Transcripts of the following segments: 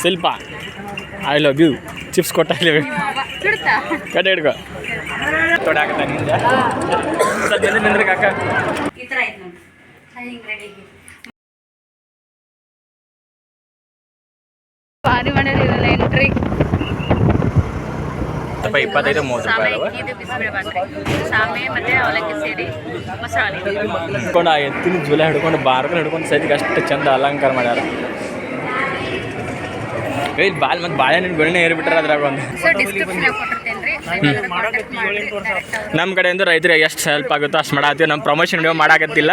Shilpa I love you chips ಕೊಟ್ಟ I love you ಕಡೆ ಹಿಡ್ಕೊ ನಿಂದ ಸ್ವಲ್ಪ ಜಲ್ದಿ ನಿಂದ್ರಿ ಕಾಕ ಈ ಥರ ಆಯ್ತು ನೋಡಿ. ರೆಡಿ ಭಾರಿ ಎಂಟ್ರಿ ಸ್ವಲ್ಪ ಇಪ್ಪತ್ತೈದು ಮೂವತ್ತು ರೂಪಾಯಿ ಇದು ಬಿಸಿಬೇಳೆ ಸಾಮೆ ಮತ್ತೆ ಅವಲಕ್ಕಿ ಸೇರಿ ಮಸಾಲೆ. ಹಿಡ್ಕೊಂಡು ಆ ಎತ್ತಿನ ಜೂಲೆ ಹಿಡ್ಕೊಂಡು ಬಾರ್ಗಳು ಹಿಡ್ಕೊಂಡು ಸೈತಿಗೆ ಅಷ್ಟು ಚಂದ ಅಲಂಕಾರ ಮಾಡ್ಯಾರ. ಏಯ್ ಬಾಲ್ ಮತ್ತು ಬಾಳೆಹಣ್ಣಿನ ಬೆಳೆ ಏರಿಬಿಟ್ರೆ ಅದ್ರಾಗ ಒಂದು. ನಮ್ಮ ಕಡೆಯಿಂದ ರೈತರಿಗೆ ಎಷ್ಟು ಹೆಲ್ಪ್ ಆಗುತ್ತೋ ಅಷ್ಟು ಮಾಡತ್ತೀವಿ. ನಮ್ಮ ಪ್ರಮೋಷನ್ ವಿಡಿಯೋ ಮಾಡಾಕತ್ತಿಲ್ಲ.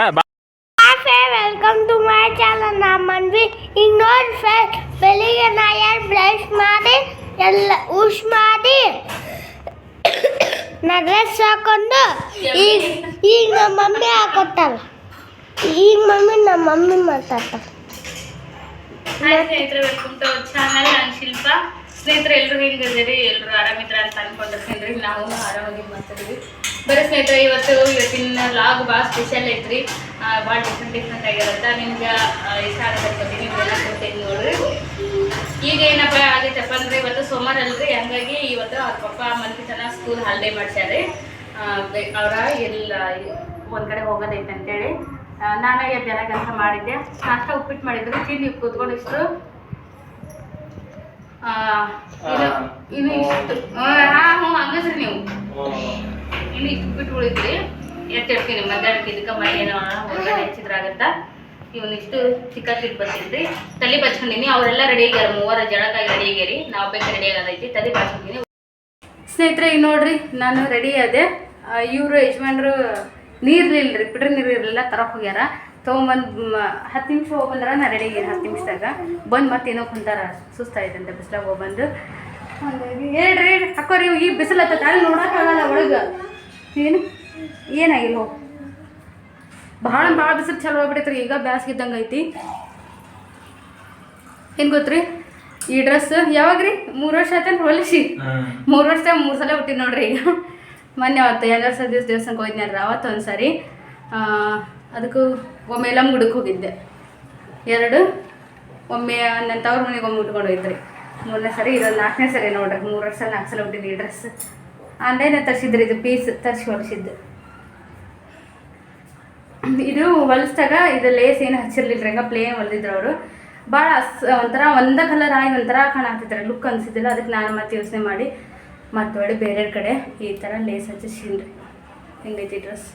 ವೆಲ್ಕಮ್ ಟು ಮೈ ಚಾನಲ್ ನಾ ಮನ್ವಿ. ಈಗ ನೋಡಿ ಫ್ರೆಂಡ್ ಬೆಳಿಗ್ಗೆ ನಾ ಏನು ಬ್ರಷ್ ಮಾಡಿ ಎಲ್ಲ ಉಷ್ ಮಾಡಿ ನಾ ಡ್ರೆಸ್ ಹಾಕೊಂಡು ಈಗ ಈಗ ನಮ್ಮ ಮಮ್ಮಿ ಹಾಕೊತ್ತಲ್ಲ ಈಗ ಮಮ್ಮಿ ನಮ್ಮ ಮಮ್ಮಿ ಮಾತಾಡ್ತಾಳೆ. ಹಾಯ್ ಸ್ನೇಹಿತರೆ ವೆಲ್ಕಮ್ ಟು ಚಾನಲ್ ನಾನು ಶಿಲ್ಪ ಸ್ನೇಹಿತರೆ ಎಲ್ಲರೂ ಹೆಂಗಿದ್ದೀರಿ? ಎಲ್ಲರೂ ಆರಾಮಿದ್ರ ಅಂತ ಅನ್ಕೊಂಡಿರ್ತೀನಿ ರೀ ನಾವು ಆರಾಮಾಗಿ ಮಾತಾಡಿದ್ವಿ ಬರೀ ಸ್ನೇಹಿತರೆ, ಇವತ್ತು ಇವತ್ತಿನ ಲಾಗ್ ಭಾಳ ಸ್ಪೆಷಲ್ ಐತ್ರಿ. ಭಾಳ ಡಿಫ್ರೆಂಟ್ ಡಿಫ್ರೆಂಟ್ ಆಗಿರುತ್ತೆ. ನಿಮ್ಗೆ ಇಷ್ಟ ಆಗತ್ತೆ ಬಗ್ಗೆ ನೀವೆಲ್ಲ ಕೊಡ್ತೀನಿ ನೋಡ್ರಿ. ಈಗ ಏನಪ್ಪ ಆಗೈತಪ್ಪ ಅಂದ್ರೆ, ಇವತ್ತು ಸೋಮವಾರ ಅಲ್ರಿ. ಹಂಗಾಗಿ ಇವತ್ತು ಅವ್ರ ಪಪ್ಪ ಜನ ಸ್ಕೂಲ್ ಹಾಲಿಡೇ ಮಾಡ್ಸ್ಯಾರಿ ಅವ್ರ ಎಲ್ಲ ಒಂದ್ ಕಡೆ ಹೋಗೋದೈತೆ ಅಂತೇಳಿ ಆ, ಜನ ಕೆಲಸ ಮಾಡಿದ್ದೆ. ನಾಷ್ಟ ಉಪ್ಪಿಟ್ಟು ಮಾಡಿದ್ರು. ತಿಂದು ಕೂತ್ಕೊಂಡು ಇಷ್ಟು ಇದು- ಇನ್ನು ಇಷ್ಟು. ಹಾಂ ಹ್ಞೂ ಹಂಗಸ್ರಿ ನೀವು. ಇನ್ನು ಇಷ್ಟು ಉಪ್ಪಿಟ್ಟು ಉಳಿದ್ರಿ ಎತ್ತಿಡ್ತೀನಿ ಮಧ್ಯಾಹ್ನಕ್ಕೆ ಇದಕ್ಕೆ ಮನೆ ಹೊರಗಡೆ ಹೆಚ್ಚಿದ್ರಾಗತ್ತ ಇವನಿಷ್ಟು ಚಿಕ್ಕ ಇಟ್ಟು ಬರ್ತಿದ್ರಿ ತಲೆ ಬಚ್ಕೊಂಡಿನಿ. ಅವರೆಲ್ಲ ರೆಡಿ ಆಗ್ಯಾರ ಮೂವರ ಜನಕ್ಕಾಗಿ ರೆಡಿ ಆಗ್ಯಾರಿ ನಾವು ಬೇಕು ರೆಡಿ ಆಗೋದೈತಿ. ತಲೆ ಬಚ್ಕೊಂಡಿನಿ. ಸ್ನೇಹಿತರೆ ಈಗ ನೋಡ್ರಿ ನಾನು ರೆಡಿ ಆದೆ. ಇವರು ಯಜಮಾನ್ರು ನೀರು ರೀ ಬಿಟ್ರೆ ನೀರು ಇರಲಿಲ್ಲ ತರಕ್ಕೆ ಹೋಗ್ಯಾರ. ತೊಗೊಂಬಂದು ಹತ್ತು ನಿಮಿಷ ಹೋಗ್ಬಂದ್ರ ನಾ ರೆಡಿ ಆಗಿ ಹತ್ತು ನಿಮಿಷದಾಗ. ಬಂದು ಮತ್ತೆ ಏನೋ ಕುಂತಾರ ಸುಸ್ತಾಯ್ತಂತೆ ಬಿಸಿಲಾಗ ಹೋಗ್ಬಂದು ಹಂಗಾಗಿ ಹೇಳ್ರಿ ಅಕ್ಕೋರಿ ಈ ಬಿಸಿಲು ಹತ್ತ ಅಲ್ಲಿ ನೋಡೋಕ್ಕಾಗಲ್ಲ ಒಳಗೆ. ಏನು? ಏನಾಗಿಲ್ಲ? ಭಾಳ ಭಾಳ ಬಿಸಿಲು ಚಲೋ ಆಗ್ಬಿಟ್ಟೈತ್ರಿ ಈಗ ಬ್ಯಾಸ್ಗೆ ಇದ್ದಂಗೆ ಐತಿ. ಏನು ಗೊತ್ತ್ರಿ? ಈ ಡ್ರೆಸ್ ಯಾವಾಗ ರೀ ಮೂರು ವರ್ಷ ಆಯ್ತೇನು ಹೊಲಿಸಿ? ಮೂರು ವರ್ಷ ಮೂರು ಸಲ ಹುಟ್ಟಿ ನೋಡ್ರಿ ಈಗ. ಮೊನ್ನೆ ಅವತ್ತು ಎರಡು ಸಲ ದಿವಸ ದೇವಸ್ಥಾನಕ್ಕೆ ಹೋಗಿದ್ನಲ್ರ ಅವತ್ತು ಒಂದು ಸಾರಿ ಅದಕ್ಕೂ ಒಮ್ಮೆ ಎಲ್ಲಮ್ಮ ಗುಡಕ್ಕೆ ಹೋಗಿದ್ದೆ. ಎರಡು, ಒಮ್ಮೆ ನನ್ನ ಮನೆಗೆ ಒಮ್ಮೆ ಉಟ್ಕೊಂಡು ಹೋಯ್ತ್ರಿ ಮೂರನೇ ಸರಿ ಇದೊಂದು ನಾಲ್ಕನೇ ಸರಿ ನೋಡ್ರಿ, ಮೂರು ವರ್ಷ ನಾಲ್ಕು ಸಲ ಹುಟ್ಟಿದ್ವಿ ಈ ಡ್ರೆಸ್ ಆನ್ಲೈನ್ ತರಿಸಿದ್ರಿ ಇದು ಪೀಸ್ ತರಿಸಿ ಹೊಲಿಸಿದ್ದು. ಇದು ಹೊಲಿಸ್ದಾಗ ಇದು ಲೇಸ್ ಏನು ಹಚ್ಚಿರ್ಲಿಲ್ಲ ಹಂಗ ಪ್ಲೇನ್ ಹೊಲಿದ್ರು ಅವರು. ಭಾಳ ಒಂಥರ ಒಂದ ಕಲರ್ ಆಗಿ ಒಂಥರ ಕಾಣಾಕ್ತಿದ್ರೆ ಲುಕ್ ಅನಿಸಿದ್ದಿಲ್ಲ, ಅದಕ್ಕೆ ನಾನು ಮತ್ತೆ ಯೋಚನೆ ಮಾಡಿ. ಮತ್ತೆ ಒಳ್ಳೆ ಬೇರೆ ಕಡೆ ಈ ಥರ ಲೇಸ್ ಹಚ್ಚಿಸಿನ್ರಿ ಹೆಂಗೈತಿ ಡ್ರೆಸ್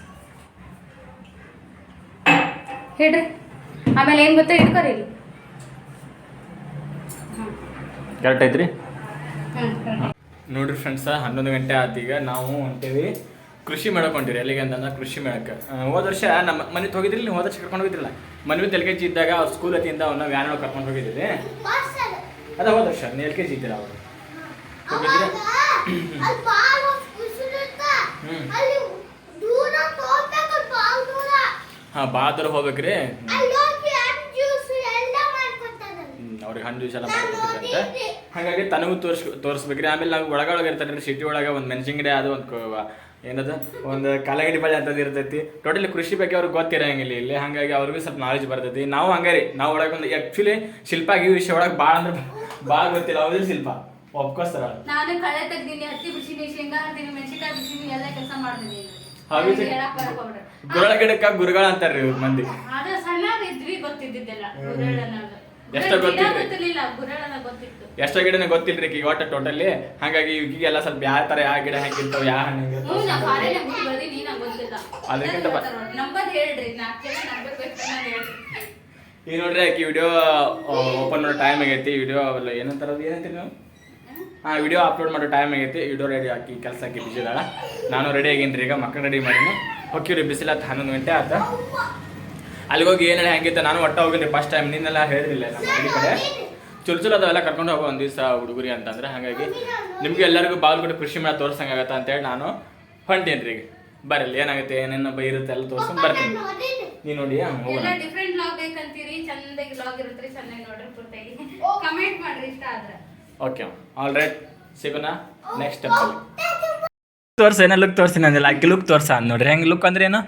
ಹೇಳ್ರಿ. ಆಮೇಲೆ ಏನು ಗೊತ್ತಾ ಹಿಡ್ಕೋರಿ ಇಲ್ಲಿ. ಕರೆಕ್ಟ್ ಐತ್ರಿ? ನೋಡ್ರಿ ಫ್ರೆಂಡ್ಸ ಹನ್ನೊಂದು ಗಂಟೆ ಈಗ. ನಾವು ಹೊಂಟೇವಿ ಕೃಷಿ ಮೇಳಕ್ಕೆ ಹೊಂಟಿರಿ ಎಲ್ಲಿಗೆ ಅಂತಂದ್ರೆ ಕೃಷಿ ಮೇಳಕ್ಕೆ ಆ, ಹೋದ ವರ್ಷ ನಮ್ಮ ಮನೆ ಹೋಗಿದ್ರಿ ನೀವು ಹೋದ ವರ್ಷ ಕರ್ಕೊಂಡು ಹೋಗಿದ್ರಲ್ಲ? ಮನೆ ಎಲ್ ಕೆ ಜಿ ಇದ್ದಾಗ ಅವ್ರ ಸ್ಕೂಲ್ ಅತಿಯಿಂದ ಅವನ್ನ ವ್ಯಾನ್ ಒಳಗೆ ಕರ್ಕೊಂಡು ಹೋಗಿದ್ದೀರಿ ಅದ ಹೋದ ವರ್ಷ ಎಲ್ ಕೆ ಜಿ ಇದ್ದೀರ ಅವರು ಹಾಂ ಭಾಳ ದೂರ ಹೋಗ್ಬೇಕ್ರಿ. ಅವ್ರಿಗೆ ಹಣ್ಣು ಜ್ಯೂಸ್ ಎಲ್ಲ ಮಾಡ್ಕೊಟ್ಟಿದ್ರಂತೆ ಹಾಗಾಗಿ ತನಗೂ ತೋರ್ಸ್ ತೋರಿಸ್ಬೇಕ್ರಿ. ಆಮೇಲೆ ನಾವು ಒಳಗೊಳಗೆ ಇರ್ತಾರೆ ಸಿಟಿ ಒಳಗೆ ಒಂದು ಮೆಣಸಿನ ಗಿಡ ಅದು ಒಂದು ಏನದ? ಒಂದು ಕಲಗಡಿ ಬಳ್ಳಿ ಅಂತದ್ದು ಇರ್ತೈತಿ. ಟೋಟಲಿ ಕೃಷಿ ಬಗ್ಗೆ ಅವ್ರಿಗೆ ಗೊತ್ತಿರಂಗಿಲ್ಲ ಇಲ್ಲಿ. ಹಾಗಾಗಿ ಅವ್ರಿಗೂ ಸ್ವಲ್ಪ ನಾಲೆಜ್ ಬರ್ತೈತಿ. ನಾವು ಹಂಗಾರಿ ರೀ ನಾವು ಒಳಗೆ ಒಂದು ಆ್ಯಕ್ಚುಲಿ ಶಿಲ್ಪಾಗಿ ಈ ವಿಷಯ ಒಳಗೆ ಭಾಳ ಅಂದ್ರೆ ಭಾಳ ಗೊತ್ತಿಲ್ಲ. ಅವ್ರಿಗೆ ಶಿಲ್ಪ? ಒಪ್ಕೋಸ್ತಾರ ನಾನು ಕಳೆ ತೆಗ್ದೀನಿ ಹತ್ತಿ ಬಿಸಿನಿ ಶೇಂಗಾ ಹಾಕ್ತೀನಿ ಮೆಣಸಿನ್ಕಾಯಿ ಬಿಸಿನಿ ಎಲ್ಲ ಕೆಲಸ. ಗುರಳ ಗಿಡಕ್ಕ ಗುರುಗಳ ಅಂತಾರ್ರಿ ಇವ್ರ ಮಂದಿ. ಅದ ಸಣ್ಣ ಇದ್ವಿ ಗೊತ್ತಿದ್ದಿದ್ದೆಲ್ಲ. ಗುರೆಳ್ ಅನ್ನೋದು. ಎಷ್ಟೋ ಅನ್ನೋದು ಗೊತ್ತಿತ್ತು. ಎಷ್ಟೋ ಗಿಡನೇ ಗೊತ್ತಿಲ್ರಿ ಈಗ ಒಟ್ಟು ಟೋಟಲಿ. ಹಾಗಾಗಿ ಈಗೆಲ್ಲ ಸ್ವಲ್ಪ ಯಾವ ತರ ಯಾವ ಗಿಡ ಹೆಂಗಿರ್ತಾವ ಯಾವ ಗೊತ್ತಿಲ್ಲ. ಅದಕ್ಕಿಂತ ಈಗ ನೋಡ್ರಿ ಆಕಿ ವಿಡಿಯೋ ಓಪನ್ ಮಾಡೋ ಟೈಮ್ ಆಗೈತಿ. ವಿಡಿಯೋ ಏನಂತಾರ ಏನಂತೀರಿ ನೀವು? ಹಾಂ ವಿಡಿಯೋ ಅಪ್ಲೋಡ್ ಮಾಡೋ ಟೈಮ್ ಆಗೈತಿ. ವಿಡಿಯೋ ರೆಡಿ ಹಾಕಿ ಕೆಲಸ ಹಾಕಿ ಬಿಸಿ ಅದಾಳ ನಾನು ರೆಡಿ ಆಗೀನಿ ಈಗ ಮಕ್ಕಳು ರೆಡಿ ಮಾಡೀನಿ. ಹೊಕ್ಕಿವ್ರಿ ಬಿಸಿಲ ಹತ್ತು ಹನ್ನೊಂದು ಗಂಟೆ ಆತ. ಅಲ್ಲಿಗೋಗಿ ಏನೇನು ಹೆಂಗಿತ್ತು ನಾನು ಒಟ್ಟ ಹೋಗಿನಿ ಫಸ್ಟ್ ಟೈಮ್ ನಿನ್ನೆಲ್ಲ ಹೇಳಿರಲಿಲ್ಲ ನಮ್ಮ ಹಳ್ಳಿ ಕಡೆ. ಚುಲ್ ಚುಲ್ ಅದಾವೆಲ್ಲ ಕರ್ಕೊಂಡು ಹೋಗೋ ಒಂದು ದಿವಸ ಹುಡುಗರಿ ಅಂತಂದ್ರೆ ಹಾಗಾಗಿ ನಿಮಗೆ ಎಲ್ಲರಿಗೂ ಬಾಲ್ಗುಡಿ ಕೃಷಿ ಮೇಳ ತೋರ್ಸಂಗಾಗತ್ತ ಅಂತೇಳಿ ನಾನು ಹೊಂಟೇನಿ ರೀ ಈಗ. ಬರಲಿ ಏನಾಗುತ್ತೆ ಏನೇನು ಬೈ ಇರುತ್ತೆ ಎಲ್ಲ ತೋರ್ಸ್ಕೊಂಡು ಬರ್ತೀನಿ. ನೀ ನೋಡಿ ಹಂಗೆ ಹೋಗೋಣ. ಎಲ್ಲ ಡಿಫ್ರೆಂಟ್ ಲಾಗ್ ಬೇಕಂತೀರಿ? ಚೆನ್ನಾಗಿ ಲಾಗ್ ಇರುತ್ತೆ ಚೆನ್ನಾಗಿ ನೋಡ್ರಿ ಪೂರ್ತಿಯಾಗಿ. ಕಮೆಂಟ್ ಮಾಡ್ರಿ ಇಷ್ಟ ಆದ್ರೆ. ಓಕೆ ಆಲ್ ರೈಟ್ ಸಿಗೋಣ ನೆಕ್ಸ್ಟ್ ಟೆಂಪಲ್ ತೋರ್ಸ ಏನೋ ಲುಕ್ ತೋರಿಸಿ ನಂದಿಲ್ಲ ಆಕೆ ಲುಕ್ ತೋರ್ಸ ಅಂದ್ ನೋಡ್ರಿ. ಹೆಂಗೆ ಲುಕ್ ಅಂದ್ರೆ ಏನು?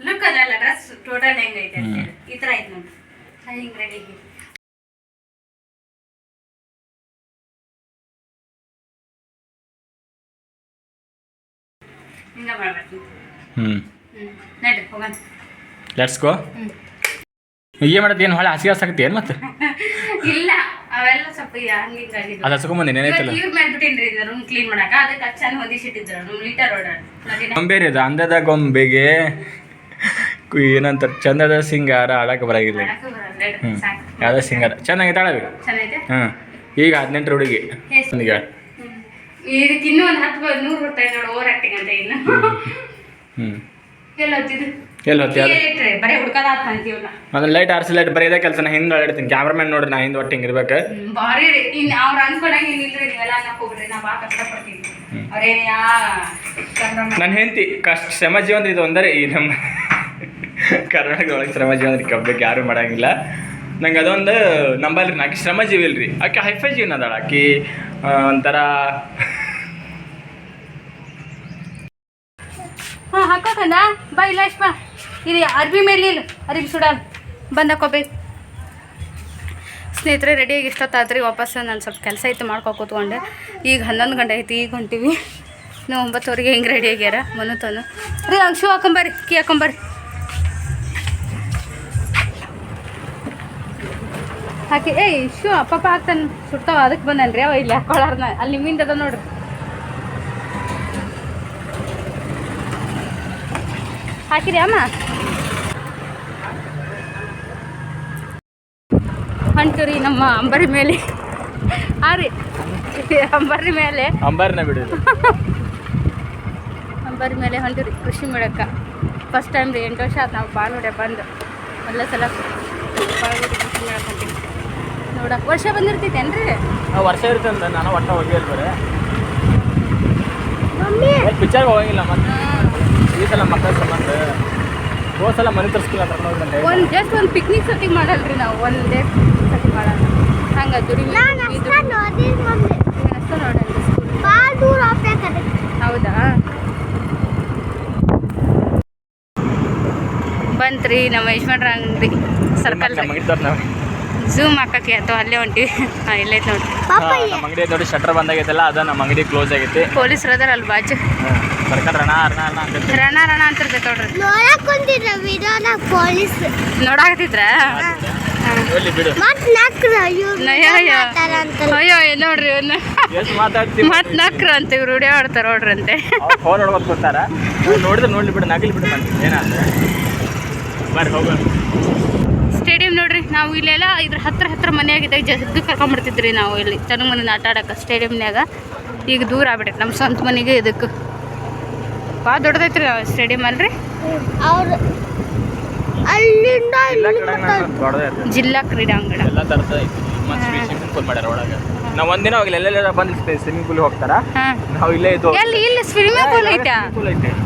ಲುಕ್ ಅದಲ್ಲ ಡ್ರೆಸ್ ಟೋಟಲ್ ಹೆಂಗೈತೆ ಈ ಥರ ಐತೆ ನೋಡ್ರಿ ಹಿಂಗೆ ರೆಡಿ ಹಿಂಗೆ ಮಾಡ್ಬೇಕು ಹ್ಞೂ ನಡ್ರಿ ಹೋಗೋಣ. ಲೆಟ್ಸ್ ಗೋ ಏನು ಮಾಡತ್ತೆ? ಏನು ಹೊಳೆ ಹಸಿ ಹಸಾಕತ್ತಿ ಏನು ಮತ್ತೆ? ಇಲ್ಲ. ಅವೆಲ್ಲ ಸ್ವಲ್ಪ ಹಂಗಿಂಗಾಗಿದ್ದು ಅದು ಹಸ್ಕೊಂಬಂದಿನಿ ಏನೈತಲ್ಲ ಇವ್ರ ಮಾಡ್ಬಿಟ್ಟಿನ್ರಿ ರೂಮ್ ಕ್ಲೀನ್ ಮಾಡಾಕ ಅದಕ್ಕೆ ಹೊದಿಸಿಟ್ಟಿದ್ರು ರೂಮ್ ಲೀಟರ್ ಓಡಾಡ್ ಅಂದದ ಗೊಂಬೆಗೆ ಕು- ಏನಂತಾರೆ ಚಂದದ ಸಿಂಗಾರ ಆಡಕ್ಕೆ ಬರಾಗಿಲ್ಲ ಹ್ಞೂ ಯಾವ್ದೋ ಸಿಂಗಾರ. ಚೆನ್ನಾಗಿದೆ ಆಡಬೇಕು ಬಿ ಹ್ಞೂ ಈಗ ಹದಿನೆಂಟರ ಹುಡುಗಿ. ಈಗ. ಹ್ಮ್. ಇದಕ್ಕೆ ಇನ್ನೂ ಒಂದು ಹತ್ತು ನೂರು ಬರ್ತಾ ನೋಡು ಓವರ್ ಆಕ್ಟಿಂಗ್ ಅಂತ ಇನ್ನು. ಹ್ಞೂ ಎಲ್ಲ ಎಲ್ಲಿ ಇಟ್ರೆ ಬರೀ ಹುಡ್ಕದ ಅಂತೀವಲ್ಲ ಅದನ್ನ ಲೈಟ್ ಆರ್ಸಿ ಲೈಟ್ ಬರೀ ಇದೇ ಕೆಲಸ ನಾ ಹಿಂದೆ ಕ್ಯಾಮ್ರಾಮನ್ ನೋಡ್ರಿ ನಾ ಹಿಂದೆ ಒಟ್ಟು ಹಿಂಗೆ ಇರ್ಬೇಕು ಭಾರಿ ರೀ. ಇನ್ನು ಅವ್ರು ಅನ್ಕೊಂಡಂಗೆ ನೀವು ಇಲ್ರಿ ನೀವೆಲ್ಲ ಅನ್ನಕ್ ಹೋಗ್ಬಿಡ್ರಿ ನಾ ಭಾಳ ಕಷ್ಟಪಡ್ತೀನಿ ಹ್ಮ್. ಅವ್ರೇನು ಯಾ ನನ್ನ ಹೆಂಡತಿ ಕಷ್ಟ ಶ್ರಮ ಜೀವನ ಇದು ಒಂದರೆ ಈ ನಮ್ಮ ಕರ್ನಾಟಕದೊಳಗೆ ಶ್ರಮ ಜೀವನ ಕಬ್ಬಕ್ಕೆ ಯಾರು ಮಾಡಂಗಿಲ್ಲ. ನಂಗೆ ಅದೊಂದು ನಂಬಲ್ರಿ ಆಕೆ ಶ್ರಮ ಜೀವಿ ಇಲ್ರಿ. ಆಕೆ ಹೈಫೈ ಜೀವನ ಅದಾಳ ಆಕಿ ಒಂಥರ ಹಾಂ ಹಾಕೋಕಂದ ಬಾ ಇಲ್ಲ ಬಾ. ಇದು ಅರ್ಬಿ ಮೇಲೆ ಅರ್ಬಿ ಸ್ನೇಹಿತರೆ ಹಾಕೋಬೇಕು ಸ್ನೇಹಿತರೆ ರೆಡಿಯಾಗಿ ಇಷ್ಟೊತ್ತಾದ್ರಿ. ವಾಪಸ್ ನಾನು ಸ್ವಲ್ಪ ಕೆಲಸ ಇತ್ತು ಮಾಡ್ಕೊ ಕೂತ್ಕೊಂಡೆ. ಈಗ ಹನ್ನೊಂದು ಗಂಟೆ ಐತಿ, ಈಗ ಹೊಂಟಿವಿ. ನೀವು ಒಂಬತ್ತುವರೆಗೆ ಹಿಂಗೆ ರೆಡಿ ಆಗ್ಯಾರ? ಮನುತನು ರೀ, ಹಂಗೆ ಶೂ ಹಾಕೊಂಬರ್ರಿ ಕೀ ಹಾಕೊಂಬರ್ರಿ ಹಾಕಿ, ಏಯ್ ಶೂ ಅಪ್ಪಪ್ಪ ಹಾಕ್ತಾನೆ. ಸುಡ್ತಾವ ಅದಕ್ಕೆ ಬಂದನ್ರಿ. ಅವ ಇಲ್ಲಿ ಹಾಕೊಳ್ಳಾರ್ನ ಅಲ್ಲಿ ನಿಮ್ಮಿಂದ ಅದ ನೋಡ್ರಿ ಹಾಕಿರಿ, ಅಮ್ಮ. ಹೊಂಟುರಿ ನಮ್ಮ ಅಂಬರಿ ಮೇಲೆ. ಆ ರೀ ಅಂಬರಿ ಮೇಲೆ. ಅಂಬಾರಿನ ಬಿಡೋದು ಅಂಬರಿ ಮೇಲೆ ಹೊಂಟಿರಿ ಕೃಷಿ ಮೇಳಕ್ಕೆ. ಫಸ್ಟ್ ಟೈಮ್ ರೀ ಎಂಟು ವರ್ಷ ಆಯ್ತು ನಾವು ಬಾಳ್ವಡೆ ಬಂದು. ಎಲ್ಲ ಸಲ ಬಾಳ್ವಡೆ ಕೃಷಿ ಮೇಳಕ್ಕೆ ಹೊಂಟಿವಿ. ನೋಡ ವರ್ಷ ಬಂದಿರ್ತೈತೇನ್ರಿ? ವರ್ಷ ಇರ್ತಂದ ನಾನು ಒಟ್ಟ ಹೋಗಿ ಬರೀ ಪಿಕ್ಚರ್ಗೆ ಹೋಗಂಗಿಲ್ಲ ಮತ್ತೆ ಈ ಸಲ ಮಕ್ಕಳ ಸಂಬಂಧ. ಹೋದ ಸಲ ಮನೆ ತರಿಸ್ಕಿಲ್ಲ ಒಂದು ಜಸ್ಟ್ ಒಂದು ಪಿಕ್ನಿಕ್ ಸತಿಗೆ ಮಾಡಲ್ರಿ ನಾವು ಒಂದೇ ಹಂಗೆ ದುಡಿಮೆ ಹೌದಾ? ಬಂತ್ರಿ ನಮ್ಮ ಯಜಮಾನ್ರ ಅಂಗಡಿ ಸರ್ಕಲ್ ಝೂಮ್ ಹಾಕಕ್ಕೆ ಅಥವಾ ಅಲ್ಲೇ ಹೊಂಟಿವಿ ಹಾಂ ನೋಡ್ರಿ. ಪಾಪ ನಮ್ಮ ಅಂಗಡಿ ನೋಡಿ ಶಟರ್ ಬಂದಾಗೈತಲ್ಲ ಅದ ನಮ್ಮ ಅಂಗಡಿ ಕ್ಲೋಸ್ ಆಗೈತಿ. ಪೊಲೀಸ್ ಅದಾರ ಅಲ್ಲಿ ಬಾಜು. ಸರ್ಕಲ್ ರಣ ಅರ್ಣ ಅರ್ಣ ಅಂತ ರಣ ರಣ ಅಂತಿರ್ತೈತೆ ನೋಡ್ರಿ. ನೋಡಕ್ ಕುಂತಿದ್ರ ಪೊಲೀಸ್. ನೋಡಾಕತ್ತಿದ್ರ? ಎಲ್ಲಿ ಬಿಡು. ಮತ್ ನಕ್ರ ಇವ್ರು ನಯ್ಯ, ಅಯ್ಯ. ನೋಡ್ರಿ ಮತ್ ನಕ್ರ ಅಂತ ಇವ್ರು ರೂಢಿ ಆಡ್ತಾರ ನೋಡ್ರಿ ಅಂತೆ. ಫೋನ್ ನೋಡ್ಬೇಕು ಗೊತ್ತಾರ ನೋಡಿದ್ರೆ ನೋಡ್ಲಿ ಬಿಡು ನಗಲಿ ಬಿಡು ಬಂದು ಏನಾದ್ರೆ ಬರ್ರಿ ಹೋಗೋಣ. ಸ್ಟೇಡಿಯಂ ನೋಡ್ರಿ ನಾವು ಇಲ್ಲೆಲ್ಲ ಇದ್ರ ಹತ್ರ ಹತ್ರ ಮನೆಯಾಗಿದ್ದಾಗ ಜದ್ದು ಕರ್ಕೊಂಡ್ಬಿಡ್ತಿದ್ರಿ ನಾವು ಇಲ್ಲಿ. ತನಗ ಮನೆ ಆಟ ಆಡಕ್ಕೆ ಸ್ಟೇಡಿಯಮ್ನ್ಯಾಗ ಈಗ ದೂರ ಆಗ್ಬಿಟ್ಟೈತೆ ನಮ್ಮ ಸ್ವಂತ ಮನೆಗೆ ಇದಕ್ಕೆ. ಭಾಳ ದೊಡ್ಡದೈತ್ರಿ ಸ್ಟೇಡಿಯಂ ಅಲ್ರಿ? ಅವ್ರು ಅಲ್ಲಿಂದ ಜಿಲ್ಲಾ ಕ್ರೀಡಾಂಗಣ ಎಲ್ಲ ತರದ ಸ್ವಿಮ್ಮಿಂಗ್ ಪೂಲ್ ಮಾಡ್ಯಾರ ಒಳಗೆ. ನಾವು ಒಂದಿನ ಹೋಗಿಲ್ಲ ಎಲ್ಲೆಲ್ಲ ಬಂದು ಸ್ವಿಮ್ಮಿಂಗ್ ಪೂಲ್ ಹೋಗ್ತಾರ? ನಾವು ಇಲ್ಲೇ ಎಲ್ಲಿ? ಇಲ್ಲ ಸ್ವಿಮ್ಮಿಂಗ್ ಪೂಲ್ ಐತಾ?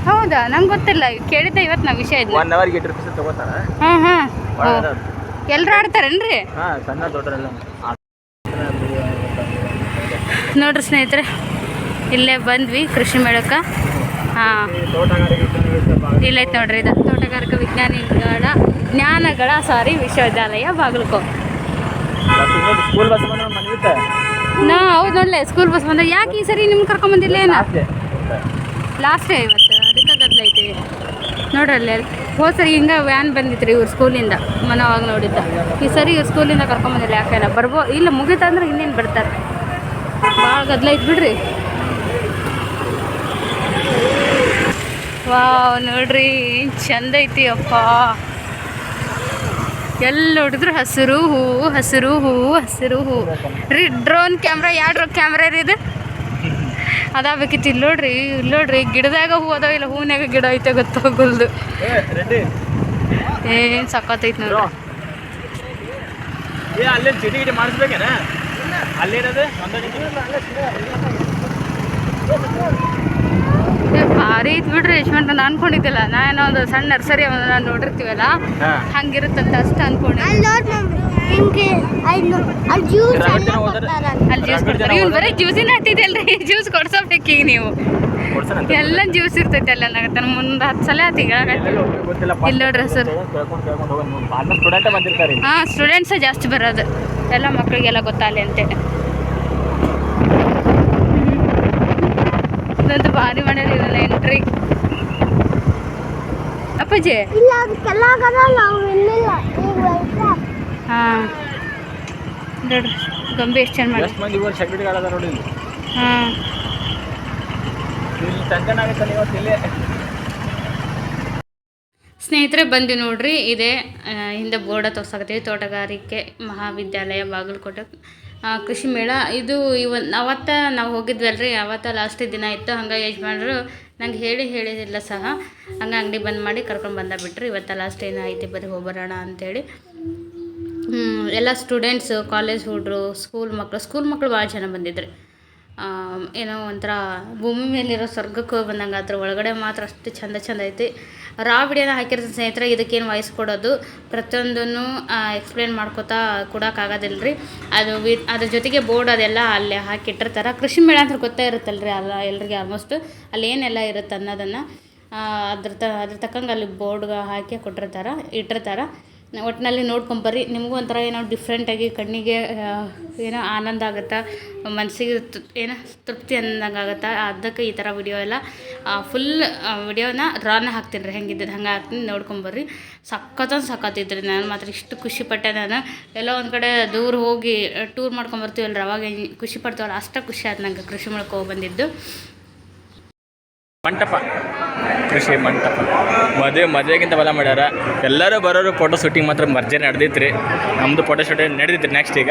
ಹೌದಾ? ನಂಗೆ ಗೊತ್ತಿಲ್ಲ. ಕೇಳಿದ್ದೆ ಇವತ್ತು ನಾವು ವಿಷಯ ಇದನ್ನ ಒನ್ ಅವರ್ಗೆ ಏಟ್ ರುಪೀಸ್ ತಗೋತಾರ? ಹಾಂ ಹಾಂ. ಎಲ್ಲರೂ ಆಡ್ತಾರೇನ್ರಿ? ಹಾಂ ಸಣ್ಣ ದೊಡ್ಡರೆಲ್ಲ. ನೋಡ್ರಿ ಸ್ನೇಹಿತರೆ ಇಲ್ಲೇ ಬಂದ್ವಿ ಕೃಷಿ ಮೇಳಕ್ಕೆ. ಹಾಂ. ಇಲ್ಲೈತೆ ನೋಡ್ರಿ ಇದು ತೋಟಗಾರಿಕಾ ವಿಜ್ಞಾನಿಗಳ ಜ್ಞಾನಗಳ ಸಾರಿ ವಿಶ್ವವಿದ್ಯಾಲಯ ಬಾಗಲಕೋಟೆ. ಬಿಟ್ಟು ನಾ ಹೌದು ನೋಡ್ಲೆ ಸ್ಕೂಲ್ ಬಸ್ ಬಂದ ಯಾಕೆ ಈ ಸರಿ ನಿಮ್ಗೆ ಕರ್ಕೊಂಬಂದಿಲ್ಲ ಏನ? ಲಾಸ್ಟೇ ಇವತ್ತು ಅದಕ್ಕೆ ಗದ್ಲೈತಿ. ನೋಡ್ರಿ ಅಲ್ಲಿ ಹೋದ ಸರಿ ಹಿಂಗೆ ವ್ಯಾನ್ ಬಂದಿತ್ತು ರೀ ಇವ್ರ ಸ್ಕೂಲಿಂದ ಮನವಾಗ ನೋಡಿದ್ದ. ಈ ಸರಿ ಇವ್ರ ಸ್ಕೂಲಿಂದ ಕರ್ಕೊಂಬಂದಿಲ್ಲ ಯಾಕೆಲ್ಲ ಬರ್ಬೋ ಇಲ್ಲ ಮುಗಿತಂದ್ರೆ ಇನ್ನೇನು ಬರ್ತಾರೆ ಭಾಳ ಗದ್ಲ ಐತಿ ಬಿಡ್ರಿ. ವಾವ್ ನೋಡ್ರಿ ಚಂದ ಐತಿ ಅಪ್ಪ ಎಲ್ಲಿ ನೋಡಿದ್ರು ಹಸಿರು ಹೂವು ಹಸಿರು ಹೂವು ಹಸಿರು ಹೂವು ರೀ ಡ್ರೋನ್ ಕ್ಯಾಮ್ರಾ ಯಾವ ಡ್ರೋನ್ ಕ್ಯಾಮ್ರಾ ರೀ ಇದು? ಅದಾಗಬೇಕಿತ್ತು ಇಲ್ಲಿ ನೋಡ್ರಿ ಇಲ್ಲಿ ನೋಡ್ರಿ ಗಿಡದಾಗ ಹೂ ಅದಾವ ಇಲ್ಲ ಹೂನ್ಯಾಗ ಗಿಡ ಐತೆ ಗೊತ್ತಾಗಲ್ದು ಏನ್ ಸಕ್ಕತ್ತೈತಿ ನೋಡ್ರಿ. ಅಲ್ಲೇ ಮಾಡಿಸ್ಬೇಕೇನ? ಭಾರಿ ಐತ್ ಬಿಡ್ರಿ ಯಶವಂತ ನಾನು ಅನ್ಕೊಂಡಿದ್ದಿಲ್ಲ. ನಾ ಏನೋ ಒಂದು ಸಣ್ಣ ನರ್ಸರಿ ನಾನು ನೋಡಿರ್ತೀವಲ್ಲ? ಹಂಗಿರುತ್ತಂತ ಅಷ್ಟು ಅನ್ಕೊಂಡೆ ಅಲ್ಲಿ ನೋ- ಜ್ಯೂಸ್ ಎಲ್ಲ ಕೊಡ್ತಾರೆ. ಇವ್ನು ಬರೀ ಜ್ಯೂಸಿನ ಹತ್ತಿದೆಯಲ್ರಿ. ಜ್ಯೂಸ್ ಕೊಡ್ಸಬೇಕು ಈಗ ನೀವು. ಎಲ್ಲ ಜ್ಯೂಸ್ ಇರ್ತೈತೆ ಅಲ್ಲ ನಾನು ಮುಂದೆ ಹತ್ತು ಸಲ ಆತು ಈಗ ಗೊತ್ತಿಲ್ಲ ನೋಡ್ರಿ ಸರ್. ಇಲ್ಲಿ. ಹಾಂ ಸ್ಟೂಡೆಂಟ್ಸೇ ಜಾಸ್ತಿ ಬರೋದು. ಎಲ್ಲ ಮಕ್ಕಳಿಗೆಲ್ಲ ಗೊತ್ತಾಗಲಿ ಅಂತೇಳಿ ಇದಂತೂ ಭಾರಿ ಮಾಡ್ಯಾರ ಇರಲ್ಲ ಎಂಟ್ರಿ ಅಪ್ಪಾಜಿ? ಇಲ್ಲ ಅದಕ್ಕೆಲ್ಲ ಆಗಲ್ಲ ನಾವು ಇಲ್ಲಿಲ್ಲ. ಈಗ ವಯಸ್ಸ ಹಾಂ. ನೋಡ್ರಿ ಗೊಂಬೆ ಎಷ್ಟು ಚಂದ ಮಾಡಿ ಎಷ್ಟು ಮಂದಿ ಇವರು ಸೆಕ್ಯೂರಿಟಿ ಗಾರ್ಡ್ ಅದ ನೋಡಿ ಇಲ್ಲಿ. ಹಾಂ. ಇಲ್ಲಿ ಚಂದನ ಆಗುತ್ತೆ ಇವತ್ತು ಇಲ್ಲೇ. ಸ್ನೇಹಿತರೆ ಬಂದು ನೋಡ್ರಿ ಇದೇ ಹಿಂದೆ ಬೋರ್ಡ ತೋರ್ಸಾಕತ್ತೀವಿ. ತೋಟಗಾರಿಕೆ ಮಹಾವಿದ್ಯಾಲಯ ಬಾಗಲಕೋಟೆ. ಕೃಷಿ ಮೇಳ. ಇದು ಇವನ್ ಅವತ್ತ ನಾವು ಹೋಗಿದ್ವಲ್ರಿ, ಅವತ್ತ ಲಾಸ್ಟ್ ದಿನ ಇತ್ತು. ಹಂಗೆ ಯಜಮಾನ್ರು ನಂಗೆ ಹೇಳಿ ಹೇಳಿದಿಲ್ಲ ಸಹ. ಹಂಗೆ ಅಂಗಡಿ ಬಂದ್ ಮಾಡಿ ಕರ್ಕೊಂಡು ಬಂದ ಬಿಟ್ರು. ಇವತ್ತ ಲಾಸ್ಟ್ ಏನೋ ಐತಿ ಬರೀ ಹೋಗ್ಬರೋಣ ಅಂತೇಳಿ. ಎಲ್ಲ ಸ್ಟೂಡೆಂಟ್ಸು ಕಾಲೇಜ್ ಹುಡುಗರು ಸ್ಕೂಲ್ ಮಕ್ಕಳು ಸ್ಕೂಲ್ ಮಕ್ಕಳು ಭಾಳ ಜನ ಬಂದಿದ್ರು. ಏನೋ ಒಂಥರ ಭೂಮಿ ಮೇಲಿರೋ ಸ್ವರ್ಗಕ್ಕೆ ಹೋಗಿ ಬಂದಂಗೆ ಅದ್ರ ಒಳಗಡೆ ಮಾತ್ರ ಅಷ್ಟು ಚಂದ ಚಂದ ಐತಿ. ರಾ ವಿಡಿಯೋನ ಹಾಕಿರ್ತೀನಿ ಸ್ನೇಹಿತರೆ, ಇದಕ್ಕೇನು ವಾಯ್ಸ್ ಕೊಡೋದು. ಪ್ರತಿಯೊಂದನ್ನು ಎಕ್ಸ್ಪ್ಲೇನ್ ಮಾಡ್ಕೋತಾ ಕೊಡೋಕ್ಕಾಗೋದಿಲ್ಲ ರೀ ಅದು ವಿ, ಅದ್ರ ಜೊತೆಗೆ ಬೋರ್ಡ್ ಅದೆಲ್ಲ ಅಲ್ಲೇ ಹಾಕಿಟ್ಟಿರ್ತಾರೆ ಕೃಷಿ ಮೇಳ ಅಂತ ಗೊತ್ತೇ ಇರುತ್ತಲ್ಲ ರೀ ಅಲ್ಲ, ಎಲ್ರಿಗೆ ಆಲ್ಮೋಸ್ಟ್ ಅಲ್ಲಿ ಏನೆಲ್ಲ ಇರುತ್ತೆ ಅನ್ನೋದನ್ನು ಅದ್ರ ತ, ಅದ್ರ ತಕ್ಕಂಗೆ ಅಲ್ಲಿ ಬೋರ್ಡ್ಗೆ ಹಾಕಿ ಕೊಟ್ಟಿರ್ತಾರೆ, ಇಟ್ಟಿರ್ತಾರೆ. ಒಟ್ಟಿನಲ್ಲಿ ನೋಡ್ಕೊಂಬರ್ರಿ ನಿಮಗೂ ಒಂಥರ ಏನೋ ಡಿಫ್ರೆಂಟಾಗಿ ಕಣ್ಣಿಗೆ ಏನೋ ಆನಂದ ಆಗುತ್ತೆ? ಮನಸ್ಸಿಗೆ ಏನೋ ತೃಪ್ತಿ ಅಂದಂಗೆ ಆಗುತ್ತೆ? ಅದಕ್ಕೆ ಈ ಥರ ವಿಡಿಯೋ ಎಲ್ಲ ಫುಲ್ ವಿಡಿಯೋನ ರಾನ ಹಾಕ್ತೀನಿ ರೀ. ಹೆಂಗಿದ್ದು ಹಂಗೆ ಹಾಕ್ತೀನಿ ನೋಡ್ಕೊಂಬರ್ರಿ ಸಖತ್ತಂದು ಸಖತ್ತಿದ್ರಿ ನಾನು ಮಾತ್ರ ಇಷ್ಟು ಖುಷಿಪಟ್ಟೆ ನಾನು. ಎಲ್ಲೋ ಒಂದು ಕಡೆ ದೂರ ಹೋಗಿ ಟೂರ್ ಮಾಡ್ಕೊಂಬರ್ತೀವಲ್ಲ ಅವಾಗ ಹೆಂಗ್ ಖುಷಿ ಪಡ್ತೀವಲ್ಲ, ಅಷ್ಟೇ ಖುಷಿ ಆಯ್ತು ನಂಗೆ ಕೃಷಿ ಹೋಗಿ ಬಂದಿದ್ದು. ಮಂಟಪ. ಕೃಷಿ ಮಂಟಪ. ಮದುವೆ ಮದುವೆಗಿಂತ ಬಲ ಮಾಡ್ಯಾರ. ಎಲ್ಲರೂ ಬರೋರು ಫೋಟೋ ಶೂಟಿಂಗ್ ಮಾತ್ರ ಮರ್ಜೆ ನಡೆದಿತ್ರಿ. ನಮ್ಮದು ಫೋಟೋ ಶೂಟಿಂಗ್ ನಡೆದೈತ್ರಿ ನೆಕ್ಸ್ಟ್ ಈಗ.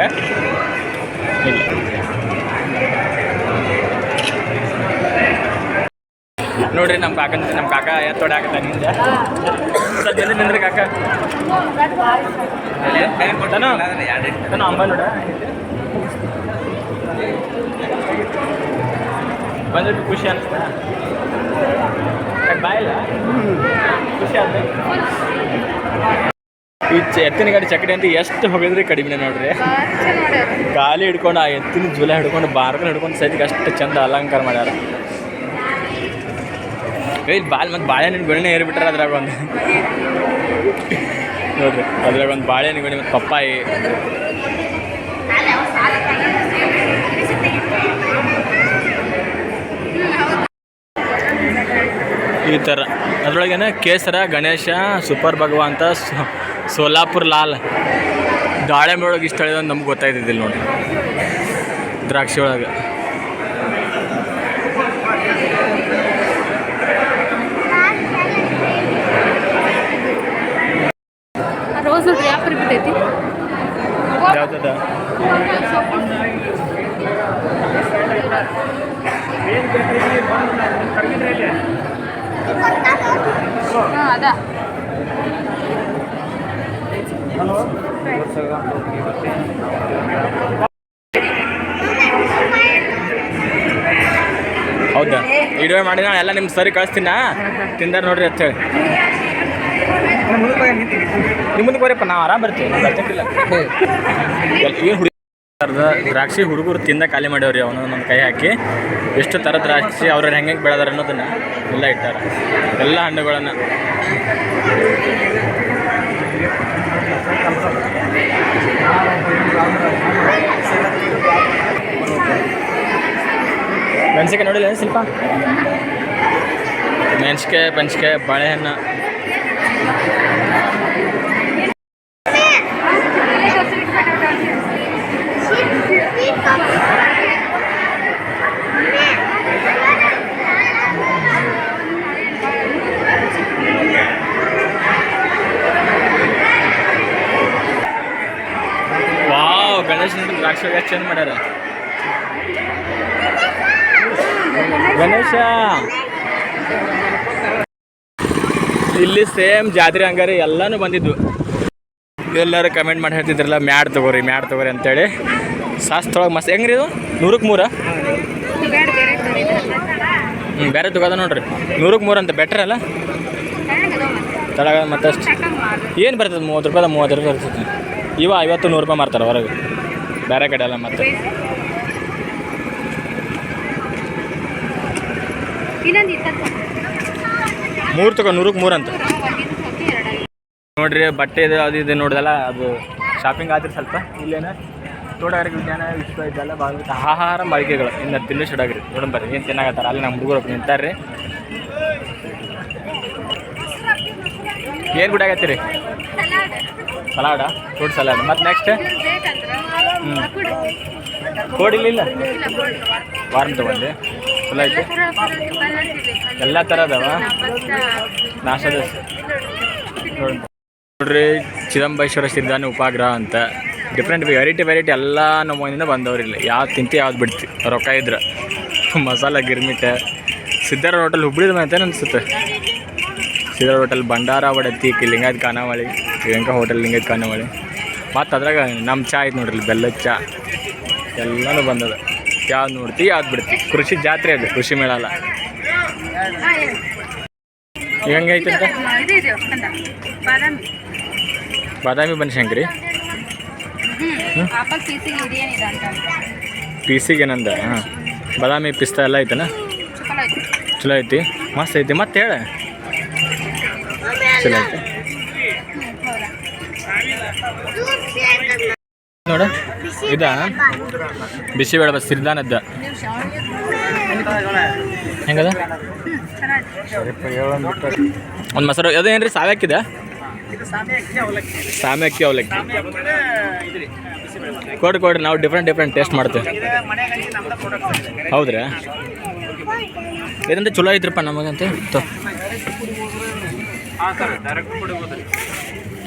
ನೋಡ್ರಿ ನಮ್ಮ ಕಾಕ ನಮ್ಮ ಕಾಕ ಎತ್ತೋಡೆ ಆಗತ್ತ ನಿಂದ ಸ್ವಲ್ಪ ಜಲ್ದಿ ನಿಂದ್ರಿ ಕಾಕ. ತನು ತನು ಅಂಬ ನೋಡ. ಬಂದ್ಬಿಟ್ಟು ಖುಷಿ ಅನಿಸ್ತಾ ಈ ಎತ್ತಿನ ಗಾಡಿ ಚಕಡಿ ಅಂತ ಎಷ್ಟು ಹೋಗಿದ್ರಿ ಕಡಿಮೆ ನೋಡ್ರಿ. ಗಾಲಿ ಹಿಡ್ಕೊಂಡು ಆ ಎತ್ತಿನ ಜುಲ ಹಿಡ್ಕೊಂಡು ಬಾರ್ಗಲ್ ಹಿಡ್ಕೊಂಡು ಸೈತಿಗೆ ಅಷ್ಟು ಚಂದ ಅಲಂಕಾರ ಮಾಡ್ಯಾರ. ಇಲ್ಲಿ ಬಾಲ್ ಮತ್ತು ಬಾಳೆಹಣ್ಣಿನ ಗೊಣ್ಣೆ ಏರಿಬಿಟ್ರೆ ಅದ್ರಾಗ ಒಂದು. ನೋಡ್ರಿ, ಅದ್ರಾಗ ಒಂದು ಬಾಳೆಹಣ್ಣು ಗೊಣ್ಣೆ ಮತ್ತು ಪಪ್ಪಾಯಿ. ಈ ಅದರೊಳಗೇನೆ ಕೇಸರ ಗಣೇಶ ಸೂಪರ್ ಭಗವಂತ ಸೋಲಾಪುರ್ ಲಾಲ್. ದಾಳಿಂಬೆ ಒಳಗೆ ಇಷ್ಟ ಹೇಳಿದ ನಮ್ಗೆ ಗೊತ್ತಾಯ್ತಿದ್ದಿಲ್ಲ ನೋಡಿ ದ್ರಾಕ್ಷಿ ಒಳಗೆ. ರೋಸ್ ಬೇಕು ಬಿಟ್ಟೈತಿ. ಯಾವ್ದದ? ಹಾಂ ಅದ ಹೌದಾ? ವಿಡಿಯೋ ಮಾಡಿ ನಾನು ಎಲ್ಲ ನಿಮ್ಗೆ ಸರಿ ಕಳಿಸ್ತೀನ? ತಿಂದಾರ ನೋಡ್ರಿ ಅಂತ ಹೇಳಿ. ನಿಮ್ಮ ಮುಂದೆ ಬರೀಪ್ಪ ನಾವು ಆರಾಮ್ ಬರ್ತೀವಿ ಬರ್ತಿಲ್ಲ ಏನು ಹುಡುಗ ದ್ರಾಕ್ಷಿ ಹುಡುಗರು ತಿಂದ ಖಾಲಿ ಮಾಡ್ಯಾವ್ರಿ ಅವನು, ನಮ್ಮ ಕೈ ಹಾಕಿ. ಎಷ್ಟು ಥರ ದ್ರಾಕ್ಷಿ ಅವ್ರ ಹೆಂಗೆ ಬೆಳೆದಾರ ಅನ್ನೋದನ್ನ ಎಲ್ಲ ಇಟ್ಟಾರ. ಎಲ್ಲ ಹಣ್ಣುಗಳನ್ನು. ಮೆಣಸಿನ್ಕಾಯಿ ನೋಡಿಲ್ಲ ಸ್ವಲ್ಪ ಮೆಣಸಿಕಾಯಿ ಪಂಚಿಕಾಯಿ, ಬಾಳೆಹಣ್ಣು ವಾವ್ ಗಣೇಶ ನೋಡಿ ಚೇಂಜ್ ಮಾಡ್ಯಾರ. ಗಣೇಶ. ಇಲ್ಲಿ ಸೇಮ್ ಜಾತ್ರೆ ಹಂಗಾರೆ ಎಲ್ಲಾನು ಬಂದಿದ್ವು ಎಲ್ಲರೂ ಕಮೆಂಟ್ ಮಾಡಿ ಹೇಳ್ತಿದ್ರಲ್ಲ, ಮ್ಯಾಡ್ ತಗೋರಿ ಮ್ಯಾಡ್ ತಗೋರಿ ಅಂತೇಳಿ. ಸಾಸ್ತೊಳಗೆ ಮಸ್ತ್ ಹೆಂಗ್ರಿ ಇದು? ನೂರಕ್ಕೆ ಮೂರ? ಹ್ಞೂ ಬೇರೆ ತಗೋದ ನೋಡ್ರಿ. ನೂರಕ್ಕೆ ಮೂರು ಅಂತ ಬೆಟ್ರ್ ಅಲ್ಲ? ತಳಗ ಮತ್ತಷ್ಟು. ಏನು ಬರ್ತದೆ? ಮೂವತ್ತು ರೂಪಾಯಿ ಮೂವತ್ತು ರೂಪಾಯಿ ಬರ್ತದೆ. ಇವ ಐವತ್ತು ನೂರು ರೂಪಾಯಿ ಮಾರ್ತಾರೆ ಹೊರಗೆ. ಬೇರೆ ಕಡೆ ಎಲ್ಲ ಮತ್ತೆ. ಮೂರು ತಗೋ ನೂರಕ್ಕೆ ಮೂರು ಅಂತ. ನೋಡ್ರಿ ಬಟ್ಟೆ ಇದು ಅದು ಇದು ನೋಡ್ದಲ್ಲ ಅದು ಶಾಪಿಂಗ್ ಆದ್ರೆ ಸ್ವಲ್ಪ ಇಲ್ಲೇನ? ತೋಟಗಾರಿಕೆ ವಿಜ್ಞಾನ ವಿಶ್ವವಿದ್ಯಾಲಯ ಭಾಗವತ ಆಹಾರ ಮಳಿಗೆಗಳು. ಇನ್ನು ತಿನ್ನಿಸ್ ಸ್ಟಾರ್ಟ್ ನೋಡೋಣ ಬರ್ರಿ ಏನು ತಿನ್ನಾಗತ್ತಾರ ಅಲ್ಲಿ ನಮ್ಮ ಹುಡುಗರು ನಿಂತಾರ್ರಿ. ಏನು ಗುಡಾಗತ್ತೀರಿ ಸಲಾಡ ಫ್ರೂಟ್ ಸಲಾಡ್ ಮತ್ತು ನೆಕ್ಸ್ಟ್ ಕೋಡಿಲಿಲ್ಲ. ವಾರ್ಮ್ ತಗೊಂಡೆ. ಚಲೋ ಆಯ್ತು. ಎಲ್ಲ ಥರ ಅದಾವ ನಾಷ್ಟದ ನೋಡ್ರಿ, ಚಿದಂಬೈಶ್ವರ ಸಿದ್ಧಾನ ಉಪಗ್ರಹ ಅಂತ. ಡಿಫ್ರೆಂಟ್ ವೆರೈಟಿ ವೆರೈಟಿ ಎಲ್ಲ ನಮ್ಮ ಬಂದವರಿಲ್ಲ ಯಾವ್ದು ತಿಂತಿ ಯಾವ್ದು ಬಿಡ್ತಿ ರೊಕ್ಕ ಇದ್ರೆ. ಮಸಾಲ, ಗಿರ್ಮಿಟ. ಸಿದ್ಧಾರ ಹೋಟೆಲ್ ಹುಬ್ಳಿದ ಅಂತ ಅನ್ಸುತ್ತೆ. ಸಿದ್ಧಾರ ಹೋಟೆಲ್ ಭಂಡಾರ ಒಡತಿ ಲಿಂಗಾಯತ್ ಖಾನಾವಳಿ ಶ್ರೀಲಂಕಾ ಹೋಟೆಲ್ ಲಿಂಗಾಯತ್ ಖಾನಾವಳಿ ಮತ್ತು ಅದ್ರಾಗ ನಮ್ಮ ಚಾ ಐತೆ ನೋಡ್ರಿ ಬೆಲ್ಲದ ಚಾ. ಎಲ್ಲನೂ ಬಂದದ. ಯಾವ್ದು ನೋಡ್ತಿ, ಯಾವ್ದು ಬಿಡ್ತಿ. ಕೃಷಿ ಜಾತ್ರೆ ಅದು, ಕೃಷಿ ಮೇಳ ಅಲ್ಲ. ಹೆಂಗೈತೆ ಅಂತ? ಬಾದಾಮಿ ಬನಶಂಕರಿ? ಪೀಸಿಗೆ ಏನಂದ ಹಾಂ. ಬಾದಾಮಿ ಪಿಸ್ತಾ ಎಲ್ಲ ಐತನ? ಚಲೋ ಐತಿ. ಮಸ್ತ್ ಐತಿ. ಮತ್ತೆ ಹೇಳ? ಚಲೋ ಐತಿ. ನೋಡ. ಇದ? ಬಿಸಿಬೇಳೆ ಬಸ್ ಸಿರ್ದಾನದ್ದ ಹೆಂಗದ? ಒಂದು ಮೊಸರು ಅದೇನ್ರಿ ಸಾವ್ಯಾಕಿದ ಸಾಮೆ ಅಕ್ಕಿ ಅವಲಕ್ಕಿ. ಕೊಡ್ರಿ ಕೊಡ್ರಿ ನಾವು ಡಿಫ್ರೆಂಟ್ ಡಿಫ್ರೆಂಟ್ ಟೇಸ್ಟ್ ಮಾಡ್ತೇವೆ. ಹೌದ್ರಾ? ಇದಂತ ಚಲೋ ಐತ್ರಪ್ಪ ನಮಗಂತೆ?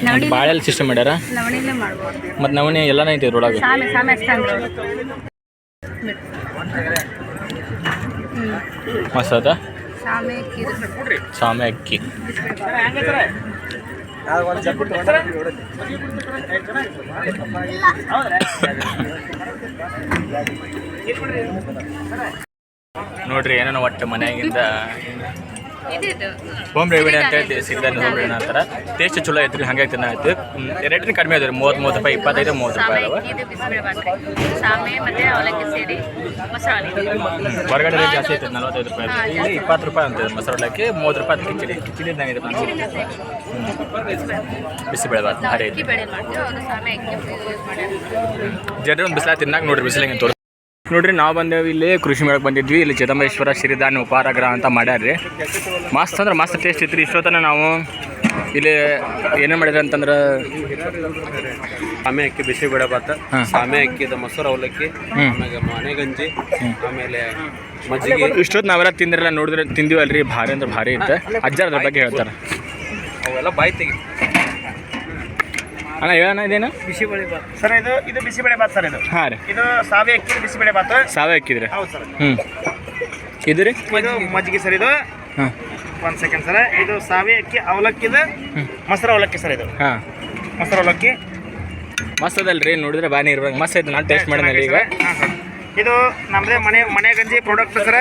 ತೊ ಬಾಳೆಲ್ ಸಿಸ್ಟಮ್ ಮಾಡ್ಯಾರ? ಮತ್ತೆ ಮಾಡ್ಬೋದು. ಮತ್ತು ನವಣಿ ಎಲ್ಲನೇ ಐತಿ ಇದ್ರೊಳಗೆ? ಸಾಮೆ ಸಾಮೆ ಅಷ್ಟೇ ಅಂದ್ರೆ ಮಸ್ತ್ ಸಾಮೆ ಸಾಮೆ ಅಕ್ಕಿ. ನೋಡ್ರಿ ಏನೇನೋ ಒಟ್ಟು ಮನೆಯಾಗಿಂದ ಹೋಮ್. ರೆಮಿಡಿ ಅಂತ ಹೇಳಿ ಸಿಗ್ತಾರೆ ಹೋಮ್ ರೆಮಿಡಿ ಅಂತಾರೆ. ಟೇಸ್ಟ್ ಚಲೋ ಐತ್ರಿ ಹಂಗೆ ತಿನ್ನ ರೇಟ್ರಿ ಕಡಿಮೆ ಅದ ರೀ ಮೂವತ್ತು ಮೂವತ್ತು ರೂಪಾಯಿ ಇಪ್ಪತ್ತೈದು ಮೂವತ್ತು ರೂಪಾಯಿ ಅದಾವ. ಹೊರಗಡೆ ರೇಟ್ ಜಾಸ್ತಿ ಐತೆ ನಲ್ವತ್ತೈದು ರೂಪಾಯಿ. ಇಲ್ಲಿ ಇಪ್ಪತ್ತು ರೂಪಾಯಿ ಅಂತ ಮೊಸರು ಹಾಕಿ ಮೂವತ್ತು ರೂಪಾಯಿ ಅದಕ್ಕೆ ಕಿಚಡಿ ಕಿಚಡಿ ಇದ್ದಂಗೆ ಬಿಸಿಬೇಳೆ ಬಾತ್ ಅದು ಜನರು ಒಂದು ಬಿಸಿಲ ತಿನ್ನಾಕ ನೋಡ್ರಿ ಬಿಸಿಲಿಂಗ್ ತೋರಿಸ್ ನೋಡ್ರಿ ನಾವು ಬಂದೇವಿ ಇಲ್ಲಿ ಕೃಷಿ ಮೇಳಕ್ಕೆ ಬಂದಿದ್ವಿ. ಇಲ್ಲಿ ಚಿದಂಬರೇಶ್ವರ ಸಿರಿಧಾನ್ಯ ಉಪಹಾರಗೃಹ ಅಂತ ಮಾಡ್ಯಾರ್ರಿ. ಮಸ್ತ್ ಅಂದ್ರೆ ಮಸ್ತ್ ಟೇಸ್ಟ್ ಇತ್ತು ಇಷ್ಟೊತ್ತನ ನಾವು ಇಲ್ಲಿ ಏನೇನು ಮಾಡಿದ್ರಿ ಅಂತಂದ್ರೆ ಸಾಮೆ ಅಕ್ಕಿ ಬಿಸಿ ಭಾತ ಆಮೇಲೆ ಸಾಮೆ ಅಕ್ಕಿದ ಮೊಸರು ಅವಲಕ್ಕಿ ಆಮೇಲೆ ಮನೆ ಗಂಜಿ ಆಮೇಲೆ ಮಜ್ಜಿಗೆ. ಇಷ್ಟೊತ್ತು ನಾವೆಲ್ಲ ತಿಂದಿರಲ್ಲ ನೋಡಿದ್ರೆ ತಿಂದಿವಲ್ರಿ ಭಾರಿ ಅಂದ್ರೆ ಭಾರಿ ಇತ್ತು ಅಜ್ಜಾರ ಅದ್ರ ಬಗ್ಗೆ ಹೇಳ್ತಾರೆ. ಅವೆಲ್ಲ ಬಾಯಿ ತೆಗಿ. ಅಣ್ಣ ಹೇಳಣ್ಣ ಇದೇನು? ಬಿಸಿಬೇಳೆ ಬಾತ್. ಸರ್ ಇದು ಇದು ಬಿಸಿಬೇಳೆ ಬಾತ್ ಸರ್ ಇದು. ಹಾಂ ರೀ. ಇದು ಸಾವೆ ಅಕ್ಕಿ ಬಿಸಿಬೇಳೆ ಬಾತ್. ಸಾವೆ ಹಾಕಿದ್ರಿ ಹೌದು ಸರ್. ಹ್ಞೂ ಇದು ರೀ? ಇದು ಮಜ್ಜಿಗೆ ಸರ್ ಇದು. ಹಾಂ. ಒಂದು ಸೆಕೆಂಡ್ ಸರ್ ಇದು ಸಾವೆ ಅಕ್ಕಿ ಅವಲಕ್ಕಿದ ಮೊಸರು ಅವಲಕ್ಕಿ ಸರ್ ಇದು. ಹಾಂ. ಮೊಸರು ಅವಲಕ್ಕಿ. ಮಸ್ತ್ ಅದಲ್ರಿ ನೋಡಿದ್ರೆ ಬಾನಿ ಇರ್ಬೇಕು. ಮಸ್ತ್ ಐತೆ ನಾನು ಟೇಸ್ಟ್ ಮಾಡಿದ್ನಲ್ಲ ಈಗ. ಇದು ನಮ್ದೇ ಮನೆ ಮನೆ ಗಂಜಿ ಪ್ರಾಡಕ್ಟ್ ಸರ್.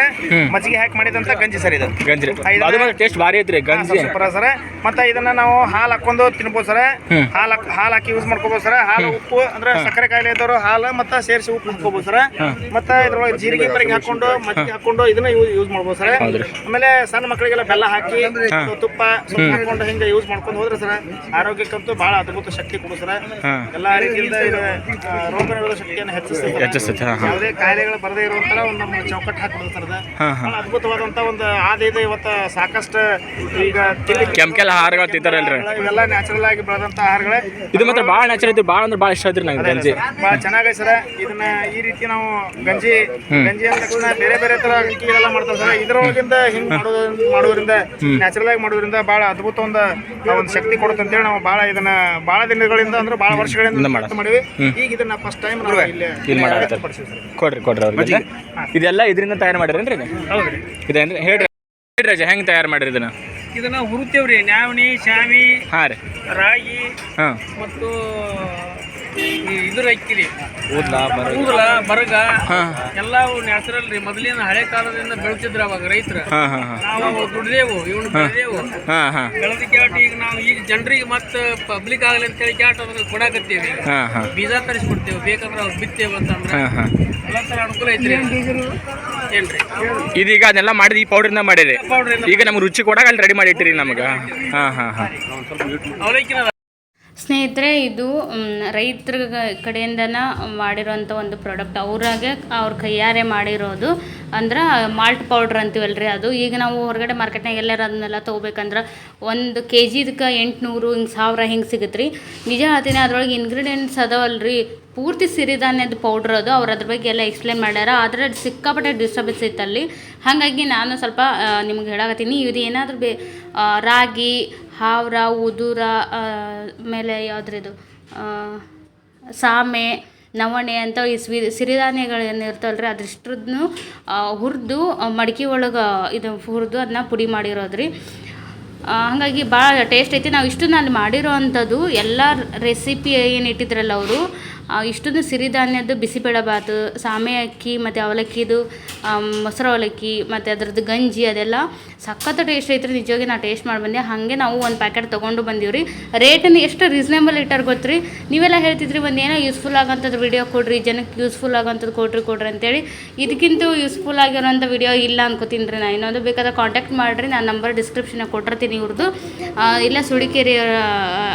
ಮಜ್ಜಿಗೆ ಹಾಕಿ ಮಾಡಿದಂತ ಗಂಜಿ ಸರ್ ಇದು. ಗಂಜಿ. ಅದು ಟೇಸ್ಟ್ ಭಾರಿ ಐತ್ರಿ ಗಂಜಿ. Super sir. ಮತ್ತೆ ಇದನ್ನ ನಾವು ಹಾಲು ಹಾಕೊಂಡು ತಿನ್ಬೋದು ಸರ್. ಹಾಲು ಹಾಲು ಹಾಕಿ ಯೂಸ್ ಮಾಡ್ಕೋಬಹುದು ಸರ್. ಹಾಲು ಉಪ್ಪು ಅಂದ್ರೆ ಸಕ್ಕರೆ ಕಾಯಿಲೆ ಇದ್ದವರು ಹಾಲು ಮತ್ತೆ ಸೇರಿಸಿ ಉಪ್ಪು ಹುಡ್ಕೋಬಹುದು ಸರ್. ಮತ್ತೆ ಇದ್ರೊಳಗೆ ಜೀರಿಗೆ ಬರಿಗೆ ಹಾಕೊಂಡು ಮಜ್ಜಿಗೆ ಹಾಕೊಂಡು ಇದನ್ನ ಯೂಸ್ ಮಾಡ್ಬೋದು ಸರ್. ಆಮೇಲೆ ಸಣ್ಣ ಮಕ್ಕಳಿಗೆಲ್ಲ ಬೆಲ್ಲ ಹಾಕಿ ತುಪ್ಪ ಹಾಕೊಂಡು ಹಿಂಗೆ ಯೂಸ್ ಮಾಡ್ಕೊಂಡು ಹೋದ್ರೆ ಸರ್ ಆರೋಗ್ಯಕ್ಕಂತೂ ಬಹಳ ಅದ್ಭುತ ಶಕ್ತಿ ಕೊಡು ಸರ್. ಎಲ್ಲ ರೀತಿಯಿಂದ ರೋಗ ನಿರೋಧಕ ಶಕ್ತಿಯನ್ನು ಹೆಚ್ಚಿಸ್ತದೆ ಕಾಯಿಲೆಗಳು ಬರದೇ ಇರುವಂತರ ಒಂದು ನಮ್ಮ ಚೌಕಟ್ಟು ಹಾಕಿಬಿಡುತ್ತೆ ಸರ್ ಅದು. ಅದ್ಭುತವಾದಂತ ಒಂದು ಆದ ಇದೆ ಇವತ್ತು ಸಾಕಷ್ಟು ಈಗ ಕೆಮಿಕಲ್ ಆಹಾರಗಳು ತಿಂತಾರಲ್ರಿ. ಇವೆಲ್ಲ ನ್ಯಾಚುರಲ್ ಆಗಿ ಬೆಳೆದಂತ ಆಹಾರಗಳೇ. ಇದು ಮಾತ್ರ ಭಾಳ ನ್ಯಾಚುರಲ್ ಐತಿ ಭಾಳ ಅಂದ್ರೆ ಭಾಳ ಇಷ್ಟ ಐತ್ರಿ ನಂಗೆ ಗಂಜಿ. ಬಹಳ ಚೆನ್ನಾಗೈತೆ ಸರ್. ಇದನ್ನ ಈ ರೀತಿ ನಾವು ಗಂಜಿ ಗಂಜಿ ಅಂದ ತಕ್ಷಣ ಬೇರೆ ಬೇರೆ ತರ ಇದೆಲ್ಲ ಮಾಡ್ತಾರೆ ಸರ್. ಇದ್ರೊಳಗಿಂದ ಹಿಂಗ್ ಮಾಡೋದ್ರಿಂದ ಮಾಡೋದ್ರಿಂದ ನ್ಯಾಚುರಲ್ ಆಗಿ ಮಾಡೋದ್ರಿಂದ ಬಹಳ ಅದ್ಭುತ ಒಂದು ಒಂದು ಶಕ್ತಿ ಕೊಡುತ್ತೆ ಅಂತೇಳಿ ನಾವು ಬಹಳ ಇದನ್ನ ಬಹಳ ದಿನಗಳಿಂದ ಅಂದ್ರೆ ಬಹಳ ವರ್ಷಗಳಿಂದ ಮಾಡ- ಮಾಡಿವಿ. ಈಗ ಇದನ್ನ ಫಸ್ಟ್ ಟೈಮ್ ನಾವು ಇಲ್ಲಿ ಇಲ್ಲಿ ಮಾಡಾಕತ್ತಾರೆ. ಕೊಡ್ರಿ ಕೊಡ್ರಿ ಅವ್ರಿಗೆ ಇದೆಲ್ಲ ಇದರಿಂದ ತಯಾರು ಮಾಡಿರೇನ್ರಿ ಹೌದ್ರಿ. ಇದೇನ್ರಿ ಹೇಳ್ರಿ ಹೇಳ್ರಿ ಅಜ್ಜ ಹೆಂಗೆ ತಯಾರು ಮಾಡಿರಿ ಇದನ್ನ? ಇದನ್ನ ಹುರುತೇವ್ರಿ ನ್ಯಾವಣಿ ಶಾವಿ ಹಾಂ ರೀ. ರಾಗಿ ಹಾ. ಮತ್ತು ಇದ್ರ ಅಕ್ಕಿರಿ. ಕೂದ್ಲ ಕೂದಲ ಬರಗ ಹಾಂ. ಎಲ್ಲವೂ ನ್ಯಾಚುರಲ್ ರೀ ಮೊದಲಿನ ಹಳೆ ಕಾಲದಿಂದ ಬೆಳೆತಿದ್ರು ಅವಾಗ ರೈತರ. ನಾವು ದುಡ್ದೇವು ಇವನು ಬೆಳೆದೇವು. ಹಾಂ ಹಾಂ. ಬೆಳೆದ ಕ್ಯಾಟ್ ಈಗ ನಾವು ಈಗ ಜನರಿಗೆ ಮತ್ತೆ ಪಬ್ಲಿಕ್ ಆಗಲಿ ಅಂತೇಳಿ ಕ್ಯಾಟ್ ಅದನ್ನ ಕೊಡಾಕತ್ತೀವಿ. ಹಾಂ ಬೀಜ ತರಿಸ್ಕೊಡ್ತೇವೆ ಬೇಕಂದ್ರೆ ಅವ್ರು ಬಿತ್ತೇವೆ ಅಂತಂದ್ರೆ ಇದೀಗ ಅದೆಲ್ಲ ಮಾಡಿದ್ರಿ ಈ ಪೌಡ್ರಿಂದ ಮಾಡಿರಿ ಈಗ ನಮ್ಗೆ ರುಚಿ ಕೊಡಾಗ ಅಲ್ಲಿ ರೆಡಿ ಮಾಡಿ ಇಟ್ಟಿರಿ ನಮಗೆ. ಹಾಂ ಹಾಂ ಸ್ನೇಹಿತರೆ, ಇದು ರೈತರ ಕಡೆಯಿಂದನ ಮಾಡಿರೋಂಥ ಒಂದು ಪ್ರಾಡಕ್ಟ್ ಅವ್ರಾಗೆ ಅವ್ರ ಕೈಯಾರೆ ಮಾಡಿರೋದು. ಅಂದ್ರೆ ಮಾಲ್ಟ್ ಪೌಡ್ರ್ ಅಂತೀವಲ್ರಿ ಅದು. ಈಗ ನಾವು ಹೊರಗಡೆ ಮಾರ್ಕೆಟ್ನಾಗ ಎಲ್ಲರೂ ಅದನ್ನೆಲ್ಲ ತೊಗೋಬೇಕಂದ್ರೆ ಒಂದು ಕೆ ಜಿದಕ್ಕೆ ಎಂಟುನೂರು, ಹಿಂಗೆ ಸಾವಿರ ಹಿಂಗೆ ಸಿಗುತ್ತೆ ರೀ ನಿಜ ಹೇಳ್ತೀನಿ ಅದ್ರೊಳಗೆ ಇಂಗ್ರೀಡಿಯೆಂಟ್ಸ್ ಅದಾವಲ್ರಿ. ಪೂರ್ತಿ ಸಿರಿಧಾನ್ಯದ ಪೌಡ್ರ್ ಅದು. ಅವ್ರು ಅದ್ರ ಬಗ್ಗೆ ಎಲ್ಲ ಎಕ್ಸ್ಪ್ಲೇನ್ ಮಾಡ್ಯಾರ. ಆದರೆ ಸಿಕ್ಕಾಪಟ್ಟೆ ಡಿಸ್ಟರ್ಬೆನ್ಸ್ ಇತ್ತಲ್ಲಿ ಹಾಗಾಗಿ ನಾನು ಸ್ವಲ್ಪ ನಿಮ್ಗೆ ಹೇಳಕತ್ತೀನಿ. ಇದು ಏನಾದರೂ ಬೇ ರಾಗಿ, ಹಾವ್ರ, ಉದುರ ಮೇಲೆ ಆಮೇಲೆ ಯಾವುದ್ರಿದು ಸಾಮೆ, ನವಣೆ ಅಂತ ಈ ಸ್ವಿ, ಸಿರಿಧಾನ್ಯಗಳು ಏನು ಇರ್ತಾವಲ್ಲ ರೀ ಅದಿಷ್ಟನ್ನು ಹುರಿದು ಮಡಿಕೆ ಒಳಗೆ ಇದು ಹುರಿದು ಅದನ್ನ ಪುಡಿ ಮಾಡಿರೋದು ರೀ ಹಾಗಾಗಿ ಭಾಳ ಟೇಸ್ಟ್ ಐತಿ. ನಾವು ಇಷ್ಟು ನಾನು ಮಾಡಿರೋ ಅಂಥದ್ದು ಎಲ್ಲ ರೆಸಿಪಿ ಏನು ಇಟ್ಟಿದ್ರಲ್ಲ ಅವರು ಇಷ್ಟನ್ನು ಸಿರಿಧಾನ್ಯದ್ದು ಬಿಸಿಬೇಳೆಬಾತು ಸಾಮೆ ಅಕ್ಕಿ, ಮತ್ತು ಅವಲಕ್ಕಿದು ಮೊಸರು ಅವಲಕ್ಕಿ, ಮತ್ತು ಅದರದ್ದು ಗಂಜಿ, ಅದೆಲ್ಲ ಸಖತ್ತು ಟೇಸ್ಟ್ ಐತ್ರಿ. ನಿಜವಾಗಿ ನಾ ಟೇಸ್ಟ್ ಮಾಡಿ ಬಂದೆ. ಹಾಗೆ ನಾವು ಒಂದು ಪ್ಯಾಕೆಟ್ ತೊಗೊಂಡು ಬಂದೀವಿ ರೀ ರೇಟನ್ನು ಎಷ್ಟು ರೀಸನೇಬಲ್ ಇಟ್ಟಾರ ರೀ ನೀವೆಲ್ಲ ಹೇಳ್ತಿದ್ರಿ ಒಂದು ಏನೋ ಯೂಸ್ಫುಲ್ ಆಗೋಂಥದ್ದು ವಿಡಿಯೋ ಕೊಡ್ರಿ ಜನಕ್ಕೆ ಯೂಸ್ಫುಲ್ ಆಗೋಂಥದ್ದು ಕೊಡ್ರಿ ಕೊಡ್ರಿ ಅಂತೇಳಿ. ಇದಕ್ಕಿಂತ ಯೂಸ್ಫುಲ್ ಆಗಿರೋಂಥ ವಿಡಿಯೋ ಇಲ್ಲ ಅನ್ಕೋತೀನಿ ರೀ ನಾನು ಇನ್ನೊಂದು ಬೇಕಾದ್ರೆ ಕಾಂಟ್ಯಾಕ್ಟ್ ಮಾಡಿರಿ. ನಾನು ನಂಬರ್ ಡಿಸ್ಕ್ರಿಪ್ಷನಾಗ ಕೊಟ್ಟಿರ್ತೀನಿ ಇವ್ರದ್ದು ಇಲ್ಲ ಸುಡಿಕೇರಿ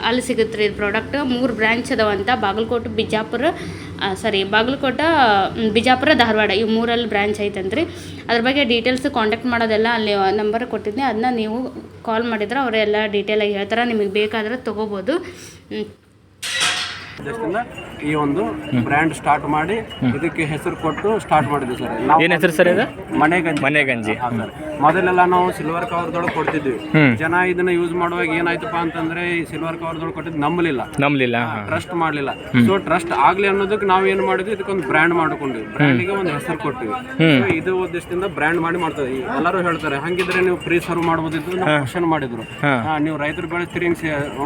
ಅಲ್ಲಿ ಸಿಗುತ್ತೆ ರೀ ಪ್ರಾಡಕ್ಟ್ ಮೂರು ಬ್ರ್ಯಾಂಚ್ ಅದಾವಂತ. ಬಾಗಲಕೋಟೆ, ಬಿಜಾಪುರ ಸಾರಿ ಬಾಗಲಕೋಟ ಬಿಜಾಪುರ ಧಾರವಾಡ ಈ ಮೂರಲ್ಲಿ ಬ್ರ್ಯಾಂಚ್ ಐತಂತ್ರಿ. ಅದ್ರ ಬಗ್ಗೆ ಡೀಟೇಲ್ಸ್ ಕಾಂಟ್ಯಾಕ್ಟ್ ಮಾಡೋದೆಲ್ಲ ಅಲ್ಲಿ ನಂಬರ್ ಕೊಟ್ಟಿದ್ದೆ ಅದನ್ನ ನೀವು ಕಾಲ್ ಮಾಡಿದ್ರೆ ಅವರೆಲ್ಲ ಡೀಟೇಲಾಗಿ ಹೇಳ್ತಾರೆ. ನಿಮಗೆ ಬೇಕಾದ್ರೆ ತೊಗೋಬೋದು. ಈ ಒಂದು ಬ್ರ್ಯಾಂಡ್ ಸ್ಟಾರ್ಟ್ ಮಾಡಿ ಇದಕ್ಕೆ ಹೆಸರು ಕೊಟ್ಟು ಸ್ಟಾರ್ಟ್ ಮಾಡಿದ್ವಿ ಸರ್. ಏನ್ ಹೆಸರು ಸರ್ ಇದು? ಮನೆ ಗಂಜಿ ಮನೆ ಗಂಜಿ ಹಾ ಸರ್. ಮೊದಲೆಲ್ಲ ನಾವು ಸಿಲ್ವರ್ ಕವರ್ದೊಳಗೆ ಕೊಡ್ತಿದ್ವಿ. ಜನ ಇದನ್ನ ಯೂಸ್ ಮಾಡುವಾಗ ಏನಾಯ್ತಪ್ಪ ಅಂತಂದ್ರೆ ಈ ಸಿಲ್ವರ್ ಕವರ್ದೊಳಗೆ ಕೊಟ್ಟಿದ್ದು ನಂಬಲಿಲ್ಲ. ನಂಬಲಿಲ್ಲ ಟ್ರಸ್ಟ್ ಮಾಡಲಿಲ್ಲ. ಸೊ ಟ್ರಸ್ಟ್ ಆಗ್ಲಿ ಅನ್ನೋದಕ್ಕೆ ನಾವು ಏನ್ ಮಾಡಿದ್ವಿ? ಇದಕ್ಕೊಂದು ಬ್ರ್ಯಾಂಡ್ ಮಾಡ್ಕೊಂಡ್ವಿ. ಬ್ರ್ಯಾಂಡಿಗೆ ಒಂದು ಹೆಸರು ಕೊಟ್ಟಿವಿ ಇದು ಉದ್ದೇಶದಿಂದ ಬ್ರ್ಯಾಂಡ್ ಮಾಡಿ ಮಾಡ್ತದೆ. ಎಲ್ಲರೂ ಹೇಳ್ತಾರೆ ಹಂಗಿದ್ರೆ ನೀವು ಫ್ರೀ ಸರ್ವ್ ಮಾಡ್ಬೋದಿತ್ತು ನಾವು ಕ್ವಶನ್ ಮಾಡಿದ್ರು. ನೀವು ರೈತರು ಬೆಳೆಸ್ತೀರಿ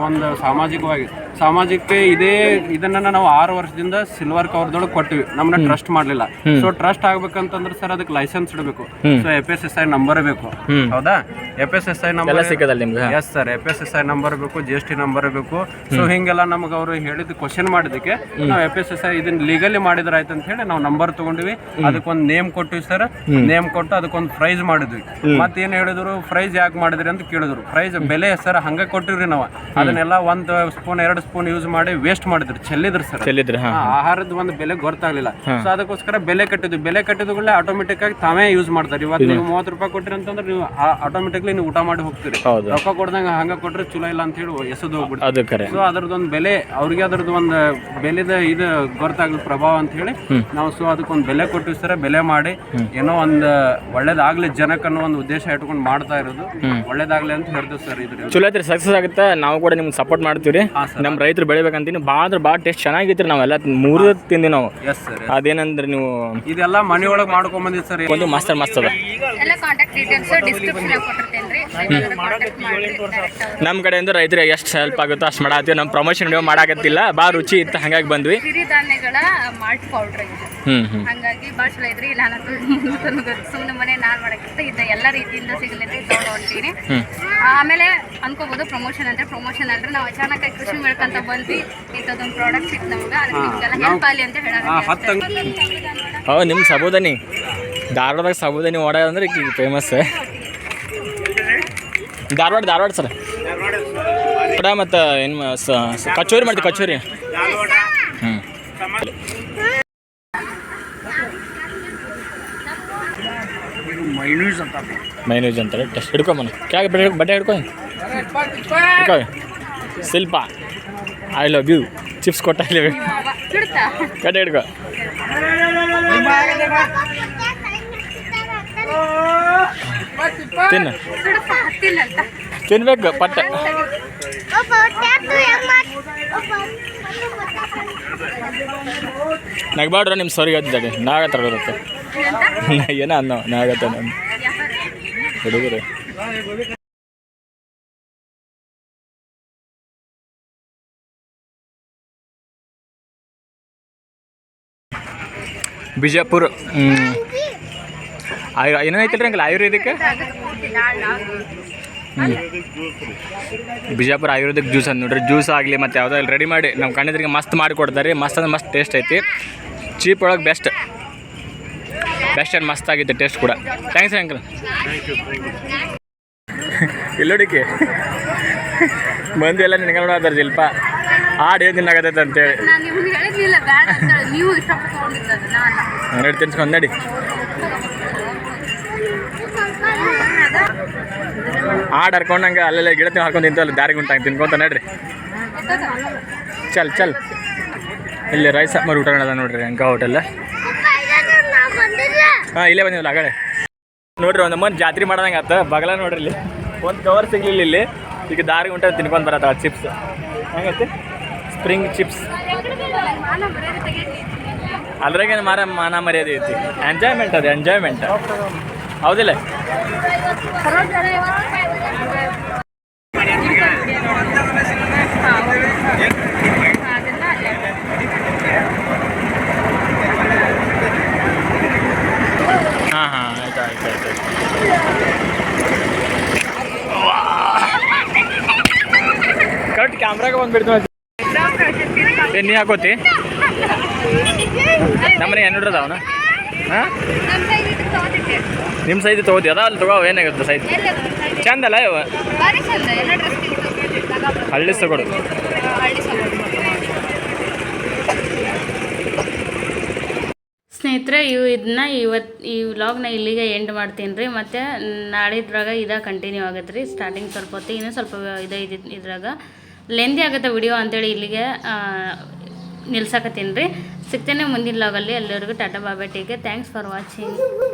ಒಂದು ಸಾಮಾಜಿಕವಾಗಿ ಸಾಮಾಜಿಕಕ್ಕೆ ಇದೇ ಇದನ್ನ ನಾವು ಆರು ವರ್ಷದಿಂದ ಸಿಲ್ವರ್ ಕವರ್ ಕವರ್ದೊಳಗೆ ಕೊಟ್ಟಿವಿ ನಮ್ಮನ್ನ ಟ್ರಸ್ಟ್ ಮಾಡಲಿಲ್ಲ. ಸೊ ಟ್ರಸ್ಟ್ ಆಗ್ಬೇಕಂತಂದ್ರೆ ಸರ್ ಅದಕ್ಕೆ ಲೈಸೆನ್ಸ್ ಇಡಬೇಕು. So F S S I number ಬೇಕು ಹೌದಾ? F S S I number ಸಿಕ್ಕದಲ್ಲ ನಿಮ್ಗೆ? Yes sir F S S I number ಬೇಕು ಜಿ ಎಸ್ ಟಿ ನಂಬರ್ ಬೇಕು. ಸೊ ಹಿಂಗೆಲ್ಲ ನಮ್ಗೆ ಅವರು ಹೇಳಿದ ಕ್ವಶನ್ ಮಾಡಿದಕ್ಕೆ ನಾವು ಎಫ್ ಎಸ್ ಎಸ್ ಐ ಇದನ್ನ ಲೀಗಲಿ ಮಾಡಿದ್ರ ಆಯ್ತು ಅಂತ ಹೇಳಿ ನಾವು ನಂಬರ್ ತಗೊಂಡ್ವಿ. ಅದಕ್ಕೊಂದು ನೇಮ್ ಕೊಟ್ಟಿವಿ ಸರ್ ನೇಮ್ ಕೊಟ್ಟು ಅದಕ್ಕೊಂದು ಪ್ರೈಸ್ ಮಾಡಿದ್ವಿ. ಮತ್ತೇನು ಹೇಳಿದ್ರು? ಪ್ರೈಸ್ ಯಾಕೆ ಮಾಡಿದ್ರಿ ಅಂತ ಕೇಳಿದ್ರು. ಪ್ರೈಸ್ ಬೆಲೆ ಸರ್ ಹಂಗೆ ಕೊಟ್ಟಿವ್ರಿ ನಾವು. ಅದನ್ನೆಲ್ಲ ಒಂದು ಸ್ಪೂನ್ ಎರಡು ಸ್ಪೂನ್ ಯೂಸ್ ಮಾಡಿ ವೇಸ್ಟ್ ಮಾಡಿದ್ರು. ಚೆಲ್ಲಿದ್ರು ಸರ್ ಚೆಲ್ಲಿದ್ರು ಆಹಾರದ ಒಂದು ಬೆಲೆ ಗೊತ್ತಾಗ್ಲಿಲ್ಲ. ಸೊ ಅದಕ್ಕೋಸ್ಕರ ಬೆಲೆ ಕಟ್ಟಿದ್ವಿ. ಬೆಲೆ ಕಟ್ಟಿದ ಆಟೋಮೆಟಿಕ್ ಆಗಿ ತಾವೇ ಯೂಸ್ ಮಾಡ್ತಾರೆ. ಇವತ್ತು ನೀವು ಮೂವತ್ತು ರೂಪಾಯಿ ಕೊಟ್ರಿ ಅಂತಂದ್ರೆ ನೀವು ಆಟೋಮೆಟಿಕ್ಲಿ ನೀವು ಊಟ ಮಾಡಿ ಹೋಗ್ತೀರಿ. ಹೌದು. ರೊಕ್ಕ ಕೊಡ್ದಂಗ ಹಂಗ ಕೊಟ್ರೆ ಚಲೋ ಇಲ್ಲ ಅಂತ ಹೇಳಿ ಎಸದು ಹೋಗ್ಬಿಡ್ತಾರೆ. ಅದು ಕರೆ. ಸೊ ಅದ್ರದ್ದೊಂದು ಬೆಲೆ ಅವ್ರಿಗೆ ಅದ್ರದ್ದು ಒಂದು ಬೆಲೆದ ಇದು ಗೊತ್ತಾಗ್ಲಿ ಪ್ರಭಾವ ಅಂತ ಹೇಳಿ ನಾವು ಸೊ ಅದಕ್ಕೊಂದು ಬೆಲೆ ಕೊಟ್ಟಿವಿ ಸರ ಬೆಲೆ ಮಾಡಿ ಏನೋ ಒಂದು ಒಳ್ಳೇದಾಗ್ಲಿ ಜನಕ್ಕೆ ಅನ್ನೋ ಒಂದು ಉದ್ದೇಶ ಇಟ್ಕೊಂಡು ಮಾಡ್ತಾ ಇರೋದು. ಒಳ್ಳೇದಾಗ್ಲಿ ಅಂತ ಹೇಳ್ತೀವಿ ಸರ್ ಇದ್ರಿಂದ ಚಲೋ ಐತ್ರಿ ಸಕ್ಸಸ್ ಆಗುತ್ತೆ. ನಾವು ಕೂಡ ನಿಮ್ಗೆ ಸಪೋರ್ಟ್ ಮಾಡ್ತೀವಿ ರೀ ಹಾ, sir. ನಮ್ಮ ರೈತರು ಬೆಳಿಬೇಕಂತೀನಿ. ಭಾಳ ಅಂದ್ರೆ ಭಾಳ ಟೇಸ್ಟ್ ಚೆನ್ನಾಗಿತ್ತು ನಾವೆಲ್ಲ. ಮೂರು ತಿಂದಿ ನಾವು. ಎಸ್ ಸರ್ ಅದೇನಂದ್ರೆ ನೀವು ಇದೆಲ್ಲ ಮನೆಯೊಳಗೆ ಮಾಡ್ಕೊಂಡ್ ಬಂದಿದ್ದು ಸರ್ ಒಂದು ಮಸ್ತ್ ಮಸ್ತ್ ಅದ. ಎಲ್ಲ ಕಾಂಟ್ಯಾಕ್ಟ್ ಡೀಟೇಲ್ಸ್ ಡಿಸ್ಕ್ರಿಪ್ಷನ್ ಕೊಟ್ಟಿರ್ತೇನೆ ರೀ. ನಮ್ಮ ಕಡೆಯಿಂದ ರೈತರಿಗೆ ಎಷ್ಟು ಹೆಲ್ಪ್ ಆಗುತ್ತೋ ಅಷ್ಟು ಮಾಡಾತೀವಿ ನಮ್ಮ ಪ್ರಮೋಷನ್ ವಿಡಿಯೋ ಮಾಡಾಕತ್ತಿಲ್ಲ. ಭಾಳ ರುಚಿ ಇತ್ತು ಹಂಗಾಗಿ ಬಂದ್ವಿ. ಸಿರಿಧಾನ್ಯಗಳ ಮಾಲ್ಟ್ ಪೌಡ್ರ್ ಇದು. ಹಂಗಾಗಿ ಭಾಳ ಚಲೋ ಐತ್ರಿ ನಾನು ಸುಮ್ಮನೆ ಮನೆ ನಾನು ಮಾಡಕ್ಕಿಂತ ಇದ್ದ ಎಲ್ಲ ರೀತಿಯಿಂದ ಸಿಗಲಿದ್ರೆ ತೊಗೊಂಡು ಹೊಂಟೀನಿ ಆಮೇಲೆ ಅನ್ಕೋಬೋದು ಪ್ರಮೋಷನ್ ಅಂದ್ರೆ ಪ್ರಮೋಷನ್ ಅಂದ್ರೆ ನಾವು ಅಚಾನಕ್ ಆಗಿ ಕೃಷಿ ಮೇಳ್ಕಂತ ಬಂದ್ವಿ. ಇಂಥದ್ದೊಂದು ಪ್ರಾಡಕ್ಟ್ ಸಿಕ್ತು ನಮ್ಗೆ ಅದಕ್ಕೆ ನಿಮ್ಗೆಲ್ಲ ಹೆಲ್ಪ್ ಆಗಲಿ ಅಂತ ಹೇಳೋದು ಹೋ ಹೌದು ನಿಮ್ಮ ಸಾಬೂದಾನಿ. ಧಾರವಾಡದಾಗ ಸಾಬೂದಾನಿ ವಡ ಅಂದ್ರೆ ಈಗ ಫೇಮಸ್ ಧಾರವಾಡ ಧಾರವಾಡ ಸರ್. ವಡ ಮತ್ತು ಏನು ಕಚೋರಿ ಮಾಡ್ತೀವಿ ಕಚೋರಿ. ಹ್ಞೂ ಮೈನೂಜ್ ಅಂತಾರೆ. ಟೆಸ್ಟ್ ಹಿಡ್ಕೊಂಬನ ಕ್ಯಾಗೆ ಬಟ್ಟೆ ಬಟ್ಟೆ ಹಿಡ್ಕೊ? ಹಿಡ್ಕೊ. Shilpa. I love you chips ಕೊಟ್ಟ ಐ ಲವ್ ಯು ಹಿಡ್ಕೊ. ತಿನ್ನು. ತಿನ್ಬೇಕು, ಪಟ್ಟ. ನಗ್ಬಾಡ್ರ ನಿಮ್ಮ ಸರಿಗೆ ಹೇಳ್ತಿದ್ದಾಳೆ ನಾಗ ಬರುತ್ತೆ ಏನೋ ಅನ್ನೋ ನಾಗತ್ತ ನಾನು ಹುಡುಗರು. ಬಿಜಾಪುರ ಹ್ಮ್. ಆಯು ಏನೈತಿಲ್ರಿ uncle ayurvedic? Bijapur ayurvedic juice ಅಂತ ನೋಡ್ರಿ ಜ್ಯೂಸ್ ಆಗಲಿ ಮತ್ತು ಯಾವುದೋ ಇಲ್ಲಿ ರೆಡಿ ಮಾಡಿ. ನಮ್ಮ ಕಣ್ಣಿದ್ರಿಗೆ ಮಸ್ತ್ ಮಾಡಿ ಕೊಡ್ತಾರೆ ಮಸ್ತ್ ಅಂದ್ರೆ ಮಸ್ತ್ ಟೇಸ್ಟ್ ಐತಿ. ಚೀಪ್ ಒಳಗೆ ಬೆಸ್ಟ್ ಬೆಸ್ಟ್ ಆ್ಯಂಡ್ ಮಸ್ತ್ ಆಗಿತ್ತು ಟೇಸ್ಟ್ ಕೂಡ. ಥ್ಯಾಂಕ್ಸ್ ಅಂಕಲ್ ಇಲ್ಲೋಡಿಕೆ ಮಂದಿ ಎಲ್ಲ ನಿನಗೆ ನೋಡೋದಾರ ಶಿಲ್ಪ. ಆಡು ಏನು ತಿನ್ನಾಗತ್ತೈತೆ ಅಂತೇಳಿ. ನಾನು ನಿಮ್ಗೆ ಹೇಳಿದ್ನಿಲ್ಲ ಬೇಡ ಅಂತ ಹೇಳಿ. ನೀವು ಇಷ್ಟಪಟ್ಟು ತೊಗೊಂಡಿದ್ದದು ನಾನು ನಡಿ ತಿನ್ಸ್ಕೊಂಡು ನಡಿ ಹಾಡು ಹರ್ಕೊಂಡಂಗೆ ಅಲ್ಲೆಲ್ಲ ಗಿಡ ತಿನ್ ಹರ್ಕೊಂಡು ಅಲ್ಲಿ ದಾರಿಗೆ ಉಂಟಾಗಿ ತಿನ್ಕೊಂತ ನಡ್ರಿ. ಚಲ್ ಚಲ್. ಇಲ್ಲಿ ರೈಸ್ ಸಾಂಬಾರು ಊಟ ಅದ ನೋಡ್ರಿ ಅಂಕ ಹೋಟೆಲ್ ಹಾಂ, ಇಲ್ಲೇ ಬಂದಿವಲ್ಲ ಆಗಡೆ ನೋಡ್ರಿ, ಒಂದು ಮಂದಿ ಜಾತ್ರೆ ಮಾಡ್ದಂಗೆ ಆತ. ಬಗಲ ನೋಡ್ರಿ ಇಲ್ಲಿ. ಒಂದು ಕವರ್ ಸಿಗ್ಲಿಲ್ಲ ಇಲ್ಲಿ. ಈಗ ದಾರಿ ಉಂಟ ತಿನ್ಕೊಂಡು ಬರತ್ತ ಚಿಪ್ಸ್ ಹೆಂಗೈತಿ? ಸ್ಪ್ರಿಂಗ್ ಚಿಪ್ಸ್ ಅದ್ರಾಗೇನು ಮಾರ ಮಾನ ಮರ್ಯಾದೆ ಐತಿ. ಎಂಜಾಯ್ಮೆಂಟ್ ಅದು ಎಂಜಾಯ್ಮೆಂಟ್ ಹೌದಿಲ್ಲ. ಹಾಂ ಹಾಂ, ಆಯ್ತು ಆಯ್ತು ಆಯ್ತು ಕರೆಕ್ಟ್ ಕ್ಯಾಮ್ರಾಗ ಬಂದ್ಬಿಡ್ತು ಏ, ನೀ ಹಾಕೋತಿ ನಮ್ಮನೆ ಏನು ಅದಾವನ ಹಾಂ? ನಿಮ್ಮ ಸೈಜ್ ತೊಗೋತಿ ಅದ ಅಲ್ಲಿ ತಗೋ ಏನಾಗುತ್ತೆ ಸೈಜ್ ಚಂದ ಅಲ್ಲ ಇವ? ಚಂದ ಎಲ್ಲ ಡ್ರೆಸ್ ಹಳ್ಳಿ ತಗೊಡು ಸ್ನೇಹಿತರೆ ಇವು ಇದನ್ನ ಇವತ್ತು ಈ ವ್ಲಾಗ್ನ ಇಲ್ಲಿಗೆ ಎಂಡ್ ಮಾಡ್ತೀನಿ ರೀ. ಮತ್ತು ನಾಳಿದ್ರಾಗ ಇದ ಕಂಟಿನ್ಯೂ ಆಗುತ್ತೆ ರೀ. ಸ್ಟಾರ್ಟಿಂಗ್ ಸ್ವಲ್ಪ ಹೊತ್ತು ಇನ್ನೂ ಸ್ವಲ್ಪ ಇದು ಇದ್ ಇದ್ರಾಗ. ಲೆಂದಿ ಆಗುತ್ತೆ ವಿಡಿಯೋ ಅಂತೇಳಿ ಇಲ್ಲಿಗೆ ನಿಲ್ಸಕತ್ತೀನಿ ರೀ. ಸಿಗ್ತೇನೆ ಮುಂದಿನ ಲಾಗಲ್ಲಿ ಎಲ್ಲರಿಗೂ ಟಾಟಾ ಬಾಬಾ ಟೀಕೆ ಥ್ಯಾಂಕ್ಸ್ ಫಾರ್ ವಾಚಿಂಗ್